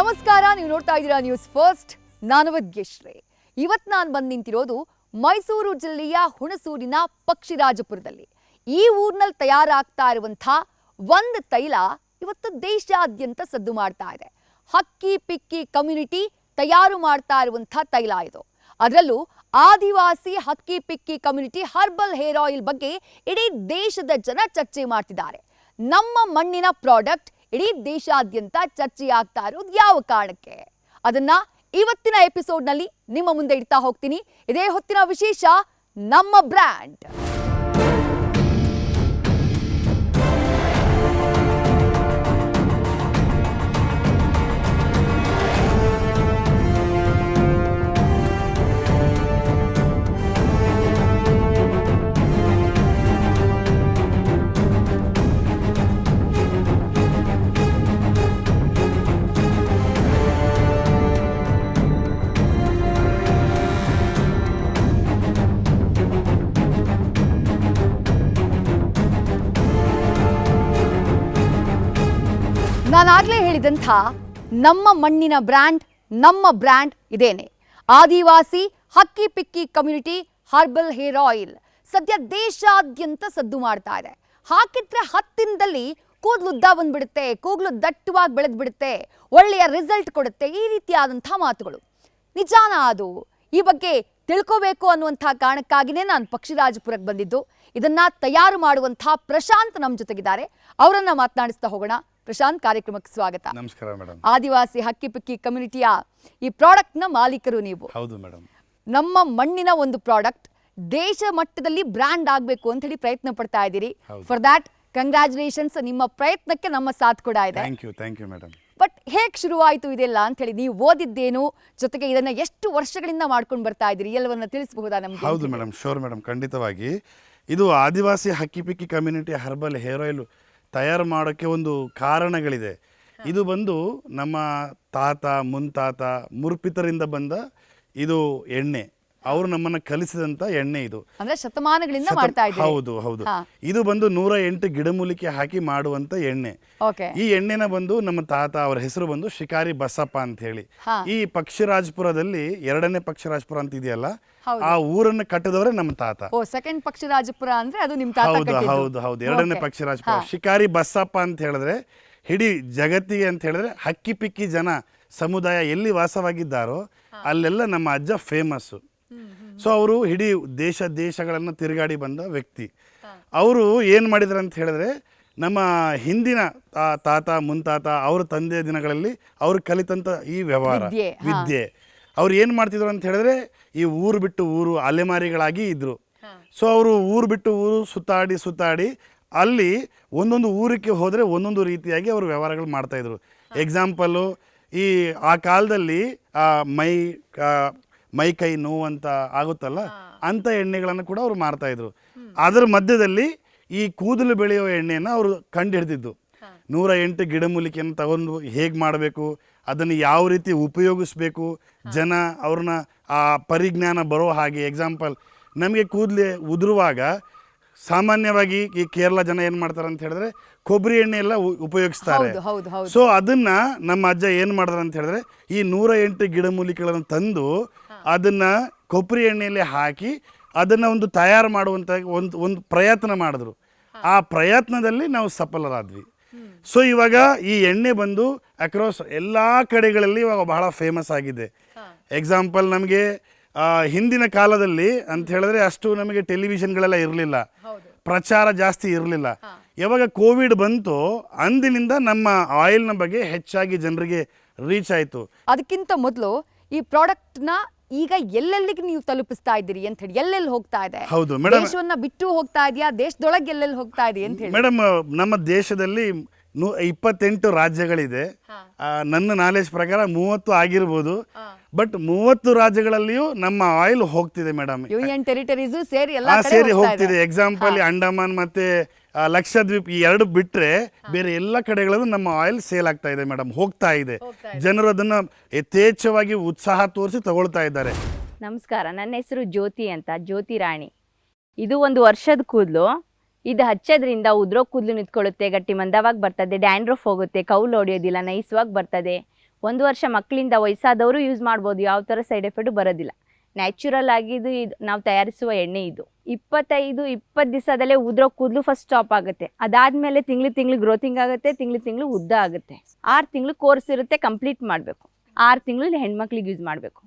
ನಮಸ್ಕಾರ, ನೀವು ನೋಡ್ತಾ ಇದ್ದೀರಾ ನ್ಯೂಸ್ ಫಸ್ಟ್ ನಾನು ವಿದ್ಯಶ್ರೀ. ಇವತ್ತು ನಾನು ಬಂದು ನಿಂತಿರೋದು ಮೈಸೂರು ಜಿಲ್ಲೆಯ ಹುಣಸೂರಿನ ಪಕ್ಷಿರಾಜಪುರದಲ್ಲಿ. ಈ ಊರಿನಲ್ಲಿ ತಯಾರಾಗ್ತಾ ಇರುವಂಥ ಒಂದು ತೈಲ ಇವತ್ತು ದೇಶಾದ್ಯಂತ ಸದ್ದು ಮಾಡ್ತಾ ಇದೆ. ಹಕ್ಕಿ, ಪಿಕ್ಕಿ ಕಮ್ಯುನಿಟಿ ತಯಾರು ಮಾಡ್ತಾ ಇರುವಂಥ ತೈಲ ಇದು. ಅದರಲ್ಲೂ Adivasi Hakki, Pikki community herbal hair oil ಬಗ್ಗೆ ಇಡೀ ದೇಶದ ಜನ ಚರ್ಚೆ ಮಾಡ್ತಿದ್ದಾರೆ. ನಮ್ಮ ಮಣ್ಣಿನ ಪ್ರಾಡಕ್ಟ್ ಇಡೀ ದೇಶಾದ್ಯಂತ ಚರ್ಚೆ ಆಗ್ತಾ ಇರೋದು ಯಾವ ಕಾರಣಕ್ಕೆ? ಅದನ್ನ ಇವತ್ತಿನ ಎಪಿಸೋಡ್ನಲ್ಲಿ ನಿಮ್ಮ ಮುಂದೆ ಇಡ್ತಾ ಹೋಗ್ತೀನಿ. ಇದೇ ಹೊತ್ತಿನ ವಿಶೇಷ, ನಮ್ಮ ಬ್ರ್ಯಾಂಡ್. ನಾನಾಗ್ಲೇ ಹೇಳಿದಂಥ ನಮ್ಮ ಮಣ್ಣಿನ ಬ್ರ್ಯಾಂಡ್, ನಮ್ಮ ಬ್ರ್ಯಾಂಡ್ ಇದೇನೆ. Adivasi Hakki Pikki community herbal hair oil ಸದ್ಯ ದೇಶಾದ್ಯಂತ ಸದ್ದು ಮಾಡ್ತಾ ಇದೆ. ಹಾಕಿದ್ರೆ ಹತ್ತಿನದಲ್ಲಿ ಕೂದಲು ಉದ್ದ ಬಂದ್ಬಿಡುತ್ತೆ, ಕೂಗ್ಲು ದಟ್ಟವಾಗಿ ಬೆಳೆದು ಬಿಡುತ್ತೆ ಒಳ್ಳೆಯ ರಿಸಲ್ಟ್ ಕೊಡುತ್ತೆ ಈ ರೀತಿಯಾದಂಥ ಮಾತುಗಳು. ನಿಜಾನ ಅದು. ಈ ಬಗ್ಗೆ ತಿಳ್ಕೋಬೇಕು ಅನ್ನುವಂಥ ಕಾರಣಕ್ಕಾಗಿನೇ ನಾನು ಪಕ್ಷಿರಾಜಪುರಕ್ಕೆ ಬಂದಿದ್ದು. ಇದನ್ನ ತಯಾರು ಮಾಡುವಂಥ ಪ್ರಶಾಂತ್ ನಮ್ಮ ಜೊತೆಗಿದ್ದಾರೆ. ಅವರನ್ನು ಮಾತನಾಡಿಸ್ತಾ ಹೋಗೋಣ. ಪ್ರಶಾಂತ್ ಕಾರ್ಯಕ್ರಮಕ್ಕೆ ಸ್ವಾಗತ. ನಮಸ್ಕಾರ ಮೇಡಮ್. ಆದಿವಾಸಿ ಹಕ್ಕಿ ಪಿಕ್ಕಿ ಕಮ್ಯುನಿಟಿಯ ಈ ನ ಮಾಲೀಕರು ನೀವು. ಹೌದು ಮೇಡಮ್. ನಮ್ಮ ಮಣ್ಣಿನ ಒಂದು ಪ್ರಾಡಕ್ಟ್ ದೇಶ ಮಟ್ಟದಲ್ಲಿ ಬ್ರ್ಯಾಂಡ್ ಆಗಬೇಕು ಅಂತ ಹೇಳಿ ಪ್ರಯತ್ನ ಪಡ್ತಾ ಇದ್ದೀರಿ. ಫಾರ್ ದ್ಯಾಟ್ ಕಂಗ್ರ್ಯಾಚುಲೇಷನ್ಸ್ ನಿಮ್ಮ ಪ್ರಯತ್ನಕ್ಕೆ ನಮ್ಮ ಸಾಥ್ ಕೂಡ ಇದೆ. Thank you thank you madam but ಹೇಗೆ ಶುರುವಾಯಿತು ಇದೆಲ್ಲ ಅಂತ ಹೇಳಿ ನೀವು ಓದಿದ್ದೇನು? ಜೊತೆಗೆ ಇದನ್ನ ಎಷ್ಟು ವರ್ಷಗಳಿಂದ ಮಾಡ್ಕೊಂಡು ಬರ್ತಾ ಇದ್ದೀರಿ? ಎಲ್ಲವನ್ನ ತಿಳಿಸಬಹುದಾ ನಮ್ಗೆ? ಹೌದು ಮೇಡಮ್ ಶೋರ್ ಮೇಡಮ್ ಖಂಡಿತವಾಗಿ. ಇದು Adivasi Hakki Pikki community herbal hair oil ತಯಾರು ಮಾಡೋಕ್ಕೆ ಒಂದು ಕಾರಣಗಳಿದೆ. ಇದು ಬಂದು ನಮ್ಮ ತಾತ ಮುಂತಾತ ಮುರ್ಪಿತರಿಂದ ಬಂದ ಇದು ಎಣ್ಣೆ. ಅವರು ನಮ್ಮನ್ನ ಕಲಿಸಿದಂತ ಎಣ್ಣೆ ಇದು ಅಂದ್ರೆ ಶತಮಾನಗಳಿಂದ ಶತ- ಮಾಡ್ತಾ ಇದ್ದೀರಿ ಹೌದು ಹೌದು ಹಾ. ಇದು ಬಂದು ನೂರ ಎಂಟು ಗಿಡಮೂಲಿಕೆ ಹಾಕಿ ಮಾಡುವಂತ ಎಣ್ಣೆ ಓಕೆ ಈ ಎಣ್ಣೆನ ಬಂದು ನಮ್ಮ ತಾತ ಅವರ ಹೆಸರು ಬಂದು ಶಿಕಾರಿ ಬಸಪ್ಪ ಅಂತ ಹೇಳಿ ಹಾ. ಈ ಪಕ್ಷಿರಾಜಪುರದಲ್ಲಿ ಎರಡನೇ ಪಕ್ಷಿರಾಜಪುರ ಅಂತ ಇದೆಯಲ್ಲ ಹೌದು. ಆ ಊರನ್ನ ಕಟ್ಟಿದವರೇ ನಮ್ಮ ತಾತ ಓ ಸೆಕೆಂಡ್ ಪಕ್ಷಿರಾಜಪುರ ಅಂದ್ರೆ ಅದು ನಿಮ್ ತಾತ ಹೌದು ಕಟ್ಟಿದ್ದು. ಹೌದು ಹೌದು ಎರಡನೇ Okay. ಪಕ್ಷಿರಾಜಪುರ ಹಾ. ಶಿಕಾರಿ ಬಸಪ್ಪ ಅಂತ ಹೇಳಿದ್ರೆ ಇಡೀ ಜಗತ್ತಿಗೆ ಅಂತ ಹೇಳಿದ್ರೆ ಹಕ್ಕಿ ಪಿಕ್ಕಿ ಜನ ಸಮುದಾಯ ಎಲ್ಲಿ ವಾಸವಾಗಿದ್ದಾರೋ ಅಲ್ಲೆಲ್ಲ ನಮ್ಮ ಅಜ್ಜ ಫೇಮಸ್ಸು ಸೊ ಅವರು ಇಡೀ ದೇಶ ದೇಶಗಳನ್ನು ತಿರುಗಾಡಿ ಬಂದ ವ್ಯಕ್ತಿ. ಅವರು ಏನು ಮಾಡಿದ್ರು ಅಂತ ಹೇಳಿದ್ರೆ ನಮ್ಮ ಹಿಂದಿನ ತಾತ ಮುಂತಾತ ಅವ್ರ ತಂದೆ ದಿನಗಳಲ್ಲಿ ಅವರು ಕಲಿತಂಥ ಈ ವ್ಯವಹಾರ ವಿದ್ಯೆ. ಅವ್ರು ಏನು ಮಾಡ್ತಿದ್ರು ಅಂತ ಹೇಳಿದ್ರೆ ಈ ಊರು ಬಿಟ್ಟು ಊರು ಅಲೆಮಾರಿಗಳಾಗಿ ಇದ್ರು. ಸೊ ಅವರು ಊರು ಬಿಟ್ಟು ಊರು ಸುತ್ತಾಡಿ ಸುತ್ತಾಡಿ ಅಲ್ಲಿ ಒಂದೊಂದು ಊರಿಗೆ ಹೋದರೆ ಒಂದೊಂದು ರೀತಿಯಾಗಿ ಅವರು ವ್ಯವಹಾರಗಳು ಮಾಡ್ತಾಯಿದ್ರು ಎಕ್ಸಾಂಪಲ್ಲು ಈ ಆ ಕಾಲದಲ್ಲಿ ಆ ಮೈ ಮೈ ಕೈ ನೋವು ಅಂತ ಆಗುತ್ತಲ್ಲ ಅಂಥ ಎಣ್ಣೆಗಳನ್ನು ಕೂಡ ಅವರು ಮಾರ್ತಾ ಇದ್ರು. ಅದರ ಮಧ್ಯದಲ್ಲಿ ಈ ಕೂದಲು ಬೆಳೆಯುವ ಎಣ್ಣೆಯನ್ನು ಅವರು ಕಂಡು ಹಿಡಿದಿದ್ದು ನೂರ ಎಂಟು ಗಿಡಮೂಲಿಕೆಯನ್ನು ತಗೊಂಡು ಹೇಗೆ ಮಾಡಬೇಕು ಅದನ್ನು ಯಾವ ರೀತಿ ಉಪಯೋಗಿಸ್ಬೇಕು ಜನ ಅವ್ರನ್ನ ಆ ಪರಿಜ್ಞಾನ ಬರೋ ಹಾಗೆ ಎಕ್ಸಾಂಪಲ್ ನಮಗೆ ಕೂದಲು ಉದುರುವಾಗ ಸಾಮಾನ್ಯವಾಗಿ ಈ ಕೇರಳ ಜನ ಏನು ಮಾಡ್ತಾರೆ ಅಂತ ಹೇಳಿದ್ರೆ ಕೊಬ್ಬರಿ ಎಣ್ಣೆ ಎಲ್ಲ ಉಪಯೋಗಿಸ್ತಾರೆ. ಸೊ ಅದನ್ನ ನಮ್ಮ ಅಜ್ಜ ಏನು ಮಾಡಿದ್ರು ಅಂತ ಹೇಳಿದ್ರೆ ಈ ನೂರ ಎಂಟು ಗಿಡಮೂಲಿಕೆಗಳನ್ನು ತಂದು ಅದನ್ನ ಕೊಬ್ಬರಿ ಎಣ್ಣೆಯಲ್ಲಿ ಹಾಕಿ ಅದನ್ನ ಒಂದು ತಯಾರು ಮಾಡುವಂತ ಒಂದು ಒಂದು ಪ್ರಯತ್ನ ಮಾಡಿದ್ರು. ಆ ಪ್ರಯತ್ನದಲ್ಲಿ ನಾವು ಸಫಲರಾದ್ವಿ. ಸೊ ಇವಾಗ ಈ ಎಣ್ಣೆ ಬಂದು ಅಕ್ರಾಸ್ ಎಲ್ಲ ಕಡೆಗಳಲ್ಲಿ ಇವಾಗ ಬಹಳ ಫೇಮಸ್ ಆಗಿದೆ. ಎಕ್ಸಾಂಪಲ್ ನಮಗೆ ಹಿಂದಿನ ಕಾಲದಲ್ಲಿ ಅಂತ ಹೇಳಿದ್ರೆ ಅಷ್ಟು ನಮಗೆ ಟೆಲಿವಿಷನ್ಗಳೆಲ್ಲ ಇರಲಿಲ್ಲ. ಪ್ರಚಾರ ಜಾಸ್ತಿ ಇರಲಿಲ್ಲ. ಯಾವಾಗ ಕೋವಿಡ್ ಬಂತು ಅಂದಿನಿಂದ ನಮ್ಮ ಆಯಿಲ್ನ ಬಗ್ಗೆ ಹೆಚ್ಚಾಗಿ ಜನರಿಗೆ ರೀಚ್ ಆಯಿತು. ಅದಕ್ಕಿಂತ ಮೊದಲು ಈ ಪ್ರಾಡಕ್ಟ್ನ ಈಗ ಎಲ್ಲೆಲ್ಲಿಗೆ ನೀವು ತಲುಪಿಸ್ತಾ ಇದ್ದೀರಿ ಅಂತ ಹೇಳಿ ಎಲ್ಲೆಲ್ಲಿ ಹೋಗ್ತಾ ಇದೆ? ಹೌದು ಮೇಡಮ್ ದೇಶವನ್ನ ಬಿಟ್ಟು ಹೋಗ್ತಾ ಇದೆಯಾ? ದೇಶದೊಳಗೆ ಎಲ್ಲೆಲ್ಲಿ ಹೋಗ್ತಾ ಇದೆ ಅಂತ ಹೇಳಿ. ಮೇಡಮ್ ನಮ್ಮ ದೇಶದಲ್ಲಿ ನೂ ಇಪ್ಪತ್ತೆಂಟು ರಾಜ್ಯಗಳಿದೆ. ಆ, ನನ್ನ ನಾಲೆಜ್ ಪ್ರಕಾರ ಮೂವತ್ತು ಆಗಿರ್ಬೋದು. ಬಟ್ ಮೂವತ್ತು ರಾಜ್ಯಗಳಲ್ಲಿಯೂ ನಮ್ಮ ಆಯಿಲ್ ಹೋಗ್ತಿದೆ ಮೇಡಮ್ ಯೂನಿಯನ್ ಟೆರಿಟರೀಸ್ ಸೇರಿ ಎಲ್ಲ ಆ ಕಡೆ ಸೇರಿ ಹೋಗ್ತಾ ಹೋಗ್ತಿದೆ. ಎಕ್ಸಾಂಪಲ್ ಅಂಡಮಾನ್ ಮತ್ತೆ ಲಕ್ಷದ್ವೀಪ್ ಈ ಎರಡು ಬಿಟ್ರೆ ಬೇರೆ ಎಲ್ಲ ಕಡೆಗಳಲ್ಲೂ ನಮ್ಮ ಆಯಿಲ್ ಸೇಲ್ ಆಗ್ತಾ ಇದೆ ಮೇಡಮ್ ಹೋಗ್ತಾ ಇದೆ. ಜನರು ಅದನ್ನ ಯಥೇಚ್ಛವಾಗಿ ಉತ್ಸಾಹ ತೋರಿಸಿ ತಗೊಳ್ತಾ ಇದ್ದಾರೆ. ನಮಸ್ಕಾರ. ನನ್ನ ಹೆಸರು ಜ್ಯೋತಿ ಅಂತ. ಜ್ಯೋತಿ ರಾಣಿ. ಇದು ಒಂದು ವರ್ಷದ ಕೂದಲು. ಇದು ಹಚ್ಚೋದ್ರಿಂದ ಉದ್ರೋ ಕೂದಲು ನಿಂತ್ಕೊಳ್ಳುತ್ತೆ ಗಟ್ಟಿ ಮಂದವಾಗಿ ಬರ್ತದೆ ಡ್ಯಾಂಡ್ರಫ್ ಹೋಗುತ್ತೆ ಕೌಲು ಹೊಡೆಯೋದಿಲ್ಲ ನೈಸ್ವಾಗಿ ಬರ್ತದೆ. ಒಂದು ವರ್ಷ ಮಕ್ಕಳಿಂದ ವಯಸ್ಸಾದವರು ಯೂಸ್ ಮಾಡ್ಬೋದು. ಯಾವ ಥರ ಸೈಡ್ ಎಫೆಕ್ಟ್ ಬರೋದಿಲ್ಲ. ನ್ಯಾಚುರಲ್ ಆಗಿದ್ದು ಇದು ನಾವು ತಯಾರಿಸುವ ಎಣ್ಣೆ ಇದು. ಇಪ್ಪತ್ತೈದು, ಇಪ್ಪತ್ತು ದಿವಸದಲ್ಲೇ ಉದ್ರೋ ಕೂದಲು ಫಸ್ಟ್ ಸ್ಟಾಪ್ ಆಗುತ್ತೆ. ಅದಾದಮೇಲೆ ತಿಂಗಳು ತಿಂಗಳು ಗ್ರೋತಿಂಗ್ ಆಗುತ್ತೆ, ತಿಂಗಳು ತಿಂಗಳು ಉದ್ದ ಆಗುತ್ತೆ. ಆರು ತಿಂಗಳು ಕೋರ್ಸ್ ಇರುತ್ತೆ ಕಂಪ್ಲೀಟ್ ಮಾಡಬೇಕು. ಆರು ತಿಂಗಳು ಹೆಣ್ಮಕ್ಳಿಗೆ ಯೂಸ್ ಮಾಡಬೇಕು.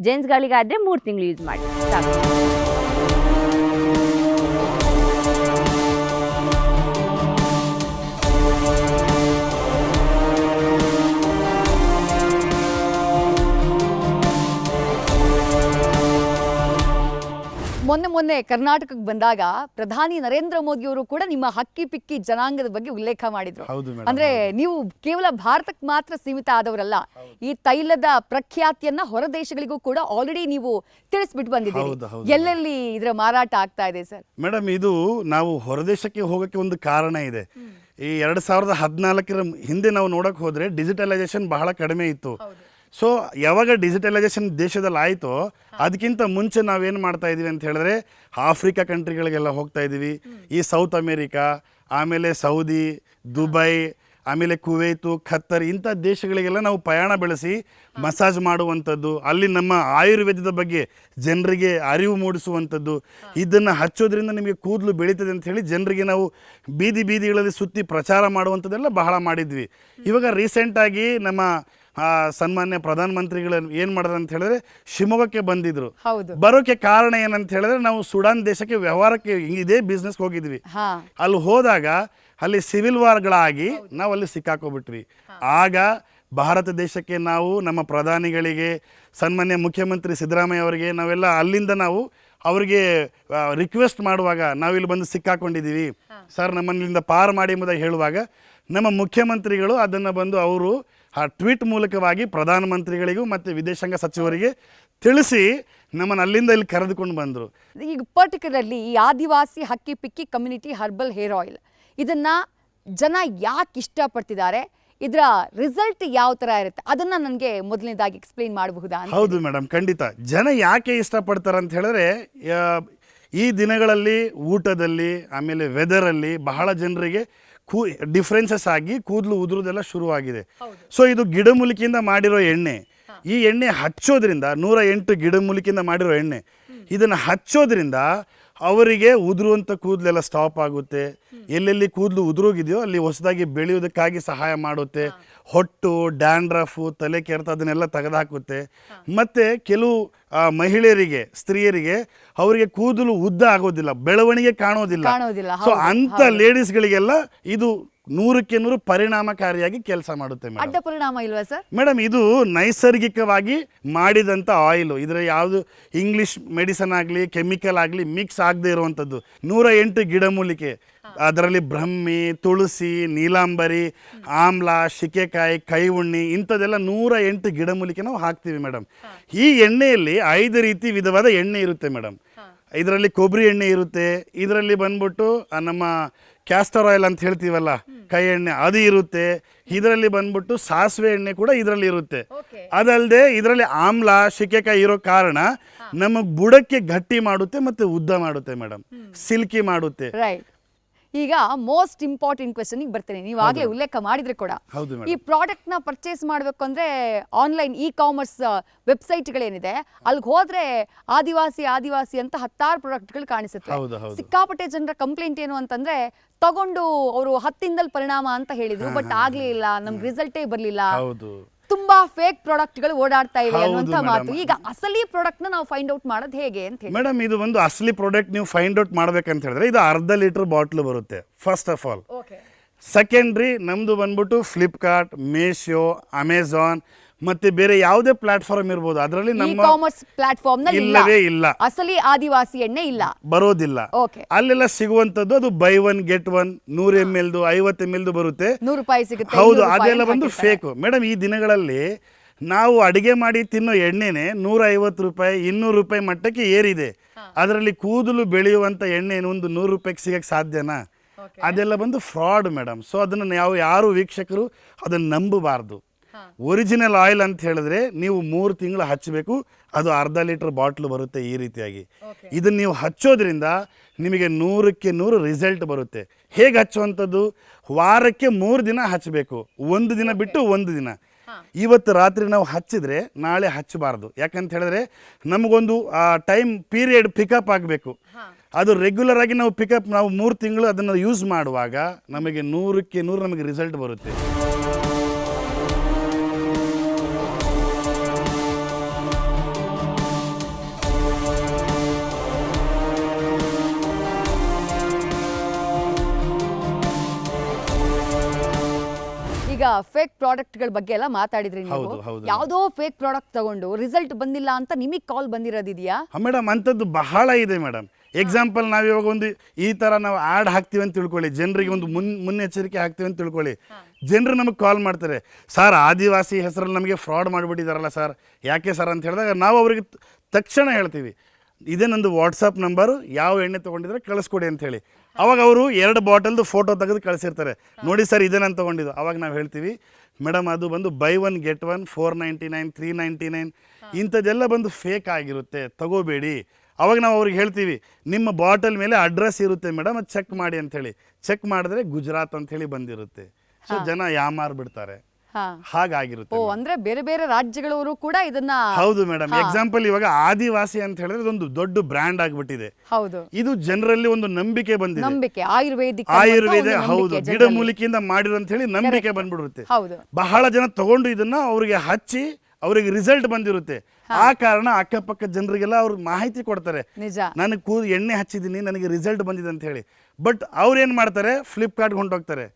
ಜೆಂಟ್ಸ್ಗಳಿಗಾದರೆ ಮೂರು ತಿಂಗಳು ಯೂಸ್ ಮಾಡಿ ಸಾಕು ಮೊನ್ನೆ ಮೊನ್ನೆ ಕರ್ನಾಟಕಕ್ಕೆ ಬಂದಾಗ ಪ್ರಧಾನಿ ನರೇಂದ್ರ ಮೋದಿ ಅವರು ಕೂಡ ನಿಮ್ಮ ಹಕ್ಕಿ ಪಿಕ್ಕಿ ಜನಾಂಗದ ಬಗ್ಗೆ ಉಲ್ಲೇಖ ಮಾಡಿದ್ರು. ಅಂದ್ರೆ ನೀವು ಕೇವಲ ಭಾರತಕ್ಕೆ ಮಾತ್ರ ಸೀಮಿತ ಆದವರಲ್ಲ ಈ ತೈಲದ ಪ್ರಖ್ಯಾತಿಯನ್ನ ಹೊರ ದೇಶಗಳಿಗೂ ಕೂಡ ಆಲ್ರೆಡಿ ನೀವು ತಿಳಿಸ್ಬಿಟ್ಟು ಬಂದಿದ್ದೀರಿ. ಎಲ್ಲೆಲ್ಲಿ ಇದರ ಮಾರಾಟ ಆಗ್ತಾ ಇದೆ ಸರ್? ಮೇಡಮ್ ಇದು ನಾವು ಹೊರದೇಶಕ್ಕೆ ಹೋಗಕ್ಕೆ ಒಂದು ಕಾರಣ ಇದೆ. ಈ ಎರಡ್ ಸಾವಿರದ ಹದಿನಾಲ್ಕರ ಹಿಂದೆ ನಾವು ನೋಡಕ್ ಹೋದ್ರೆ ಡಿಜಿಟಲೈಸೇಷನ್ ಬಹಳ ಕಡಿಮೆ ಇತ್ತು. ಸೊ ಯಾವಾಗ ಡಿಜಿಟಲೈಸೇಷನ್ ದೇಶದಲ್ಲಿ ಆಯಿತೋ ಅದಕ್ಕಿಂತ ಮುಂಚೆ ನಾವೇನು ಮಾಡ್ತಾ ಇದ್ದೀವಿ ಅಂತ ಹೇಳಿದ್ರೆ ಆಫ್ರಿಕಾ ಕಂಟ್ರಿಗಳಿಗೆಲ್ಲ ಹೋಗ್ತಾ ಇದ್ದೀವಿ ಈ ಸೌತ್ ಅಮೇರಿಕಾ ಆಮೇಲೆ ಸೌದಿ ದುಬೈ ಆಮೇಲೆ ಕುವೈತು ಖತ್ತರ್ ಇಂಥ ದೇಶಗಳಿಗೆಲ್ಲ ನಾವು ಪ್ರಯಾಣ ಬೆಳೆಸಿ ಮಸಾಜ್ ಮಾಡುವಂಥದ್ದು ಅಲ್ಲಿ ನಮ್ಮ ಆಯುರ್ವೇದದ ಬಗ್ಗೆ ಜನರಿಗೆ ಅರಿವು ಮೂಡಿಸುವಂಥದ್ದು ಇದನ್ನು ಹಚ್ಚೋದ್ರಿಂದ ನಿಮಗೆ ಕೂದಲು ಬೆಳೀತದೆ ಅಂತ ಹೇಳಿ ಜನರಿಗೆ ನಾವು ಬೀದಿ ಬೀದಿಗಳಲ್ಲಿ ಸುತ್ತಿ ಪ್ರಚಾರ ಮಾಡುವಂಥದ್ದೆಲ್ಲ ಬಹಳ ಮಾಡಿದ್ವಿ. ಇವಾಗ ರೀಸೆಂಟಾಗಿ ನಮ್ಮ ಸನ್ಮಾನ್ಯ ಪ್ರಧಾನಮಂತ್ರಿಗಳು ಏನು ಮಾಡಿದ್ರು ಅಂತ ಹೇಳಿದ್ರೆ ಶಿವಮೊಗ್ಗಕ್ಕೆ ಬಂದಿದ್ರು. ಬರೋಕೆ ಕಾರಣ ಏನಂತ ಹೇಳಿದ್ರೆ ನಾವು ಸುಡಾನ್ ದೇಶಕ್ಕೆ ವ್ಯವಹಾರಕ್ಕೆ ಇದೇ ಬಿಸ್ನೆಸ್ ಹೋಗಿದ್ವಿ. ಅಲ್ಲಿ ಹೋದಾಗ ಅಲ್ಲಿ ಸಿವಿಲ್ ವಾರ್ಗಳಾಗಿ ನಾವು ಅಲ್ಲಿ ಸಿಕ್ಕಾಕೋಬಿಟ್ವಿ. ಆಗ ಭಾರತ ದೇಶಕ್ಕೆ ನಾವು ನಮ್ಮ ಪ್ರಧಾನಿಗಳಿಗೆ ಸನ್ಮಾನ್ಯ ಮುಖ್ಯಮಂತ್ರಿ ಸಿದ್ದರಾಮಯ್ಯ ಅವರಿಗೆ ನಾವೆಲ್ಲ ಅಲ್ಲಿಂದ ನಾವು ಅವರಿಗೆ ರಿಕ್ವೆಸ್ಟ್ ಮಾಡುವಾಗ ನಾವಿಲ್ಲಿ ಬಂದು ಸಿಕ್ಕಾಕೊಂಡಿದ್ದೀವಿ ಸರ್ ನಮ್ಮಲ್ಲಿಂದ ಪಾರ್ ಮಾಡಿ ಎಂಬುದಾಗಿ ಹೇಳುವಾಗ ನಮ್ಮ ಮುಖ್ಯಮಂತ್ರಿಗಳು ಅದನ್ನು ಬಂದು ಅವರು ಆ ಟ್ವೀಟ್ ಮೂಲಕವಾಗಿ ಪ್ರಧಾನಮಂತ್ರಿಗಳಿಗೂ ಮತ್ತು ವಿದೇಶಾಂಗ ಸಚಿವರಿಗೆ ತಿಳಿಸಿ ನಮ್ಮನ್ನು ಅಲ್ಲಿಂದ ಇಲ್ಲಿ ಕರೆದುಕೊಂಡು ಬಂದರು. ಈಗ ಪರ್ಟಿಕ್ಯುಲರ್ಲಿ ಈ Adivasi Hakki Pikki community herbal hair oil ಇದನ್ನು ಜನ ಯಾಕೆ ಇಷ್ಟಪಡ್ತಿದ್ದಾರೆ? ಇದರ ರಿಸಲ್ಟ್ ಯಾವ ಥರ ಇರುತ್ತೆ? ಅದನ್ನು ನನಗೆ ಮೊದಲನೇದಾಗಿ ಎಕ್ಸ್ಪ್ಲೈನ್ ಮಾಡಬಹುದಾ ಹೌದು ಮೇಡಮ್ ಖಂಡಿತ. ಜನ ಯಾಕೆ ಇಷ್ಟಪಡ್ತಾರೆ ಅಂತ ಹೇಳಿದ್ರೆ ಈ ದಿನಗಳಲ್ಲಿ ಊಟದಲ್ಲಿ ಆಮೇಲೆ ವೆದರಲ್ಲಿ ಬಹಳ ಜನರಿಗೆ ಕೂ ಡಿಫ್ರೆನ್ಸಸ್ ಆಗಿ ಕೂದಲು ಉದುರೋದೆಲ್ಲ ಶುರುವಾಗಿದೆ. ಸೊ ಇದು ಗಿಡಮೂಲಿಕೆಯಿಂದ ಮಾಡಿರೋ ಎಣ್ಣೆ. ಈ ಎಣ್ಣೆ ಹಚ್ಚೋದ್ರಿಂದ ನೂರ ಎಂಟು ಗಿಡಮೂಲಿಕೆಯಿಂದ ಮಾಡಿರೋ ಎಣ್ಣೆ. ಇದನ್ನು ಹಚ್ಚೋದ್ರಿಂದ ಅವರಿಗೆ ಉದುರುವಂಥ ಕೂದಲೆಲ್ಲ ಸ್ಟಾಪ್ ಆಗುತ್ತೆ. ಎಲ್ಲೆಲ್ಲಿ ಕೂದಲು ಉದುರೋಗಿದೆಯೋ ಅಲ್ಲಿ ಹೊಸದಾಗಿ ಬೆಳೆಯೋದಕ್ಕಾಗಿ ಸಹಾಯ ಮಾಡುತ್ತೆ. ಹೊಟ್ಟು ಡ್ಯಾಂಡ್ರಫು ತಲೆ ಕೆರೆತ ಅದನ್ನೆಲ್ಲ ತೆಗೆದುಹಾಕುತ್ತೆ ಮತ್ತು ಕೆಲವು ಮಹಿಳೆಯರಿಗೆ ಸ್ತ್ರೀಯರಿಗೆ ಅವರಿಗೆ ಕೂದಲು ಉದ್ದ ಆಗೋದಿಲ್ಲ ಬೆಳವಣಿಗೆ ಕಾಣೋದಿಲ್ಲ. ಸೊ ಅಂಥ ಲೇಡೀಸ್ಗಳಿಗೆಲ್ಲ ಇದು ನೂರಕ್ಕೆ ನೂರು ಪರಿಣಾಮಕಾರಿಯಾಗಿ ಕೆಲಸ ಮಾಡುತ್ತೆ ಮೇಡಮ್. ಅಡ್ಡ ಪರಿಣಾಮ ಇಲ್ವಾ ಸರ್? ಮೇಡಮ್ ಇದು ನೈಸರ್ಗಿಕವಾಗಿ ಮಾಡಿದಂಥ ಆಯಿಲು ಇದರ ಯಾವುದು ಇಂಗ್ಲಿಷ್ ಮೆಡಿಸನ್ ಆಗಲಿ ಕೆಮಿಕಲ್ ಆಗಲಿ ಮಿಕ್ಸ್ ಆಗದೆ ಇರುವಂಥದ್ದು ನೂರ ಎಂಟು ಗಿಡಮೂಲಿಕೆ. ಅದರಲ್ಲಿ ಬ್ರಹ್ಮಿ ತುಳಸಿ ನೀಲಾಂಬರಿ ಆಮ್ಲ ಶಿಕೆಕಾಯಿ ಕೈ ಉಣ್ಣಿ ಇಂಥದ್ದೆಲ್ಲ ನೂರ ಎಂಟು ಗಿಡಮೂಲಿಕೆ ನಾವು ಹಾಕ್ತೀವಿ ಮೇಡಮ್. ಈ ಎಣ್ಣೆಯಲ್ಲಿ ಐದು ರೀತಿ ವಿಧವಾದ ಎಣ್ಣೆ ಇರುತ್ತೆ ಮೇಡಮ್. ಇದರಲ್ಲಿ ಕೊಬ್ಬರಿ ಎಣ್ಣೆ ಇರುತ್ತೆ. ಇದರಲ್ಲಿ ಬಂದ್ಬಿಟ್ಟು ನಮ್ಮ ಕ್ಯಾಸ್ಟರ್ ಆಯಿಲ್ ಅಂತ ಹೇಳ್ತೀವಲ್ಲ ಕೈ ಎಣ್ಣೆ ಅದು ಇರುತ್ತೆ. ಇದರಲ್ಲಿ ಬಂದ್ಬಿಟ್ಟು ಸಾಸಿವೆ ಎಣ್ಣೆ ಕೂಡ ಇದರಲ್ಲಿ ಇರುತ್ತೆ. ಅದಲ್ಲದೆ ಇದರಲ್ಲಿ ಆಮ್ಲ ಶಿಕೆಕಾಯಿ ಇರೋ ಕಾರಣ ನಮ್ಮ ಬುಡಕ್ಕೆ ಗಟ್ಟಿ ಮಾಡುತ್ತೆ ಮತ್ತೆ ಉದ್ದ ಮಾಡುತ್ತೆ ಮೇಡಮ್. ಸಿಲ್ಕಿ ಮಾಡುತ್ತೆ. ರೈಟ್ ಈಗ ಮೋಸ್ಟ್ ಇಂಪಾರ್ಟೆಂಟ್ ಕ್ವೆಶನ್ ಬರ್ತೇನೆ. ನೀವು ಆಗಲೇ ಉಲ್ಲೇಖ ಮಾಡಿದ್ರೆ ಕೂಡ. ಈ ಪ್ರಾಡಕ್ಟ್ನ ಪರ್ಚೇಸ್ ಮಾಡಬೇಕು ಅಂದ್ರೆ ಆನ್ಲೈನ್ ಇ ಕಾಮರ್ಸ್ ವೆಬ್ಸೈಟ್ ಗಳೇನಿದೆ ಅಲ್ಲಿ ಹೋದ್ರೆ ಆದಿವಾಸಿ ಆದಿವಾಸಿ ಅಂತ ಹತ್ತಾರು ಪ್ರಾಡಕ್ಟ್ಗಳು ಕಾಣಿಸುತ್ತೆ. ಹೌದು ಹೌದು. ಸಿಕ್ಕಾಪಟ್ಟೆ ಜನರ ಕಂಪ್ಲೇಂಟ್ ಏನು ಅಂತಂದ್ರೆ ತಗೊಂಡು ಅವರು ಹತ್ತಿಂದಲ್ ಪರಿಣಾಮ ಅಂತ ಹೇಳಿದ್ರು ಬಟ್ ಆಗ್ಲೇ ಇಲ್ಲ ನಮ್ಗೆ ರಿಸಲ್ಟೇ ಬರ್ಲಿಲ್ಲ. ತುಂಬಾ ಫೇಕ್ ಪ್ರಾಡಕ್ಟ್ಗಳು ಓಡಾಡ್ತಾ ಇವೆ ಹೌದು ಅನ್ನುವಂತ ಮಾತು. madam. ಈಗ ಅಸಲಿ ಪ್ರಾಡಕ್ಟ್ನ ನಾವು ಫೈಂಡ್ ಔಟ್ ಮಾಡೋದು ಹೇಗೆ ಅಂತ ಹೇಳಿ. ಮೇಡಮ್ ಇದು ಒಂದು ಅಸಲಿ ಪ್ರಾಡಕ್ಟ್ ನೀವು ಫೈಂಡ್ ಔಟ್ ಮಾಡ್ಬೇಕಂತ ಹೇಳಿದ್ರೆ ಇದು ಅರ್ಧ ಲೀಟರ್ ಬಾಟ್ಲು ಬರುತ್ತೆ ಫಸ್ಟ್ ಆಫ್ ಆಲ್ ಸೆಕೆಂಡ್ರಿ ನಮ್ಮದು ಬಂದ್ಬಿಟ್ಟು ಫ್ಲಿಪ್ಕಾರ್ಟ್ ಮೇಶೋ ಅಮೆಝಾನ್ ಮತ್ತೆ ಬೇರೆ ಯಾವುದೇ ಪ್ಲಾಟ್ಫಾರ್ಮ್ ಇರ್ಬೋದು. ಅದರಲ್ಲಿ ನಮ್ಮ ಕಾಮರ್ಸ್ ಪ್ಲಾಟ್ಫಾರ್ಮ್ನಲ್ಲಿ ಇಲ್ಲ. ಇಲ್ಲವೇ ಇಲ್ಲ. ಅಸಲಿ ಆದಿವಾಸಿ ಎಣ್ಣೆ ಇಲ್ಲ. ಬರೋದಿಲ್ಲ. ಓಕೆ ಅಲ್ಲೆಲ್ಲ ಸಿಗುವಂತದ್ದು ಅದು ಬೈ ಒನ್ ಗೆಟ್ ಒನ್ ನೂರು ಎಂ ದು ಐವತ್ತು ಎಂ ದು ಬರುತ್ತೆ. ನೂರು ರೂಪಾಯಿ ಸಿಗುತ್ತೆ ಹೌದು ರೂಪಾಯಿ ಅದೆಲ್ಲ ಬಂದು ಹಾಕಿರ್ತಾರೆ. ಫೇಕು ಮೇಡಮ್ ಈ ದಿನಗಳಲ್ಲಿ ನಾವು ಅಡಿಗೆ ಮಾಡಿ ತಿನ್ನೋ ಎಣ್ಣೆನೆ ನೂರ ಐವತ್ತು ರೂಪಾಯಿ ಇನ್ನೂರು ರೂಪಾಯಿ ಮಟ್ಟಕ್ಕೆ ಏರಿದೆ. ಅದರಲ್ಲಿ ಕೂದಲು ಬೆಳೆಯುವಂತ ಎಣ್ಣೆ ಒಂದು ನೂರು ರೂಪಾಯಿಗೆ ಸಿಗಕ್ಕೆ ಸಾಧ್ಯನಾ? ಅದೆಲ್ಲ ಬಂದು ಫ್ರಾಡ್ ಮೇಡಮ್. ಸೊ ಅದನ್ನು ಯಾವ ಯಾರು ವೀಕ್ಷಕರು ಅದನ್ನ ನಂಬಬಾರ್ದು. ಒರಿಜಿನಲ್ ಆಯಿಲ್ ಅಂತ ಹೇಳಿದ್ರೆ ನೀವು ಮೂರು ತಿಂಗಳು ಹಚ್ಚಬೇಕು ಅದು ಅರ್ಧ ಲೀಟರ್ ಬಾಟ್ಲು ಬರುತ್ತೆ ಈ ರೀತಿಯಾಗಿ. ಇದನ್ನ ನೀವು ಹಚ್ಚೋದ್ರಿಂದ ನಿಮಗೆ ನೂರಕ್ಕೆ ನೂರು ರಿಸಲ್ಟ್ ಬರುತ್ತೆ. ಹೇಗೆ ಹಚ್ಚುವಂಥದ್ದು? ವಾರಕ್ಕೆ ಮೂರು ದಿನ ಹಚ್ಚಬೇಕು. ಒಂದು ದಿನ ಬಿಟ್ಟು ಒಂದು ದಿನ. ಇವತ್ತು ರಾತ್ರಿ ನಾವು ಹಚ್ಚಿದ್ರೆ ನಾಳೆ ಹಚ್ಚಬಾರ್ದು. ಯಾಕಂತ ಹೇಳಿದ್ರೆ ನಮಗೊಂದು ಟೈಮ್ ಪೀರಿಯಡ್ ಪಿಕಪ್ ಆಗಬೇಕು. ಅದು ರೆಗ್ಯುಲರ್ ಆಗಿ ನಾವು ಪಿಕಪ್ ನಾವು ಮೂರು ತಿಂಗಳು ಅದನ್ನು ಯೂಸ್ ಮಾಡುವಾಗ ನಮಗೆ ನೂರಕ್ಕೆ ನೂರು ನಮಗೆ ರಿಸಲ್ಟ್ ಬರುತ್ತೆ. ಫೇಕ್ ಪ್ರಾಡಕ್ಟ್ಗಳ ಬಗ್ಗೆ ಎಲ್ಲ ಮಾತಾಡಿದ್ರಿ ನೀವು. ಹೌದು, ಹೌದು. ಯಾವುದೋ ಫೇಕ್ ಪ್ರಾಡಕ್ಟ್ ತಗೊಂಡು ರಿಸಲ್ಟ್ ಬಂದಿಲ್ಲ ಅಂತ ನಿಮಗೆ ಕಾಲ್ ಬಂದಿರೋದಿದೆಯಾ? ಮೇಡಮ್ ಅಂಥದ್ದು ಬಹಳ ಇದೆ ಮೇಡಮ್ ಎಕ್ಸಾಂಪಲ್ ನಾವು ಇವಾಗ ಒಂದು ಈ ಥರ ನಾವು ಆಡ್ ಹಾಕ್ತೀವಿ ಅಂತ ತಿಳ್ಕೊಳ್ಳಿ. ಜನರಿಗೆ ಒಂದು ಮುನ್ ಮುನ್ನೆಚ್ಚರಿಕೆ ಹಾಕ್ತೀವಿ ಅಂತ ತಿಳ್ಕೊಳ್ಳಿ. ಜನರು ನಮಗೆ ಕಾಲ್ ಮಾಡ್ತಾರೆ. ಸರ್ ಆದಿವಾಸಿ ಹೆಸರಲ್ಲಿ ನಮಗೆ ಫ್ರಾಡ್ ಮಾಡ್ಬಿಟ್ಟಿದಾರಲ್ಲ ಸರ್. ಯಾಕೆ ಸರ್? ಅಂತ ಹೇಳಿದಾಗ ನಾವು ಅವರಿಗೆ ತ- ತಕ್ಷಣ ಹೇಳ್ತೀವಿ. ಇದೇ ನಂದು ವಾಟ್ಸಪ್ ನಂಬರು ಯಾವ ಎಣ್ಣೆ ತೊಗೊಂಡಿದ್ರೆ ಕಳಿಸ್ಕೊಡಿ ಅಂತ ಹೇಳಿ ಅವಾಗ ಅವರು ಎರಡು ಬಾಟಲ್ದು ಫೋಟೋ ತೆಗೆದು ಕಳಿಸಿರ್ತಾರೆ. ನೋಡಿ ಸರ್ ಇದೇ ನಾನು ತೊಗೊಂಡಿದ್ದು. ಅವಾಗ ನಾವು ಹೇಳ್ತೀವಿ ಮೇಡಮ್ ಅದು ಬಂದು buy one get one four ninety nine three ninety nine ಇಂಥದ್ದೆಲ್ಲ ಬಂದು ಫೇಕ್ ಆಗಿರುತ್ತೆ. ತಗೋಬೇಡಿ. ಅವಾಗ ನಾವು ಅವ್ರಿಗೆ ಹೇಳ್ತೀವಿ ನಿಮ್ಮ ಬಾಟಲ್ ಮೇಲೆ ಅಡ್ರೆಸ್ ಇರುತ್ತೆ ಮೇಡಮ್ ಅದು ಚೆಕ್ ಮಾಡಿ ಅಂಥೇಳಿ. ಚೆಕ್ ಮಾಡಿದ್ರೆ ಗುಜರಾತ್ ಅಂತ ಹೇಳಿ ಬಂದಿರುತ್ತೆ ಸೊ ಜನ ಯಾಮಾರ್ ಬಿಡ್ತಾರೆ. ಹಾಗಾಗಿರುತ್ತೆ ಓ ಅಂದ್ರೆ ಬೇರೆ ಬೇರೆ ರಾಜ್ಯಗಳವರು ಕೂಡ ಇದನ್ನ ಹೌದು ಮೇಡಮ್. ಎಕ್ಸಾಂಪಲ್ ಇವಾಗ ಆದಿವಾಸಿ ಅಂತ ಹೇಳಿದ್ರೆ ಇದೊಂದು ದೊಡ್ಡ ಬ್ರ್ಯಾಂಡ್ ಆಗ್ಬಿಟ್ಟಿದೆ. ಹೌದು. ಇದು ಜನರಲ್ಲಿ ಒಂದು ನಂಬಿಕೆ ಬಂದಿದೆ. ನಂಬಿಕೆ ಆಯುರ್ವೇದಿಕ ಆಯುರ್ವೇದ ಹೌದು. ಗಿಡಮೂಲಿಕೆಯಿಂದ ಮಾಡಿರೋ ಅಂತ ಹೇಳಿ ನಂಬಿಕೆ ಬಂದ್ಬಿಡುತ್ತೆ. ಹೌದು. ಬಹಳ ಜನ ತಗೊಂಡು ಇದನ್ನ ಅವರಿಗೆ ಹಚ್ಚಿ ಅವರಿಗೆ ರಿಸಲ್ಟ್ ಬಂದಿರುತ್ತೆ. ಆ ಕಾರಣ ಅಕ್ಕಪಕ್ಕ ಜನರಿಗೆಲ್ಲ ಅವ್ರು ಮಾಹಿತಿ ಕೊಡ್ತಾರೆ. ನಿಜ. ನನಗೆ ಕೂದ ಎಣ್ಣೆ ಹಚ್ಚಿದ್ದೀನಿ ನನಗೆ ರಿಸಲ್ಟ್ ಬಂದಿದೆ ಅಂತ ಹೇಳಿ. ಬಟ್ ಅವ್ರು ಏನು ಮಾಡ್ತಾರೆ ಫ್ಲಿಪ್ಕಾರ್ಟ್ಗೆ ಹೊಂಟೋಗ್ತಾರೆ.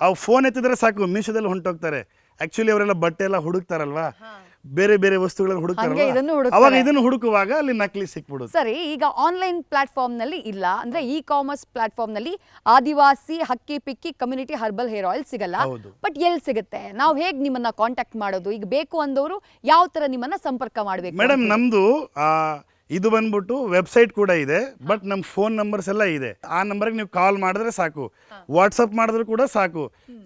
ಅವ್ರು ಫೋನ್ ಎತ್ತಿದ್ರೆ ಸಾಕು ಮೀಶೋದಲ್ಲಿ ಹೊಂಟೋಗ್ತಾರೆ. ಆಕ್ಚುಲಿ ಅವರೆಲ್ಲ ಬಟ್ಟೆ ಎಲ್ಲ ಹುಡುಕ್ತಾರಲ್ವಾ? ಬೇರೆ ಬೇರೆ ವಸ್ತುಗಳನ್ನು ಹಂಗೆ ಇದನ್ನು ಹುಡುಕ್ತಾರಲ್ವಾ ಹುಡುಕ್ತಾರೆ. ಅವಾಗ ಇದನ್ನು ಹುಡುಕುವಾಗ ಅಲ್ಲಿ ನಕಲಿ ಸಿಕ್ಬಿಡುತ್ತೆ. ಸರಿ ಈಗ ಆನ್ಲೈನ್ ಪ್ಲಾಟ್ಫಾರ್ಮ್ನಲ್ಲಿ ಇಲ್ಲ. ಅಂದ್ರೆ E commerce ಪ್ಲಾಟ್ಫಾರ್ಮ್ನಲ್ಲಿ Adivasi Hakki Pikki community herbal hair oil ಸಿಗಲ್ಲ. ಹೌದು. ಬಟ್ ಎಲ್ಲಿ ಸಿಗುತ್ತೆ? ನಾವು ಹೇಗ್ ನಿಮ್ಮನ್ನ ಕಾಂಟ್ಯಾಕ್ಟ್ ಮಾಡೋದು? ಈಗ ಬೇಕು ಅಂದವರು ಯಾವ ತರ ನಿಮ್ಮನ್ನ ಸಂಪರ್ಕ ಮಾಡಬೇಕು? ಮೇಡಮ್ ನಮ್ದು ಆ, ಇದು ಬಂದ್ಬಿಟ್ಟು ವೆಬ್ಸೈಟ್ ಕೂಡ ಇದೆ ಬಟ್ ನಮ್ಮ ಫೋನ್ ನಂಬರ್ಸ್ ಎಲ್ಲ ಇದೆ. ಆ ನಂಬರ್ಗೆ ನೀವು ಕಾಲ್ ಮಾಡಿದ್ರೆ ಸಾಕು. ವಾಟ್ಸಪ್ ಮಾಡಿದ್ರು ಕೂಡ ಸಾಕು.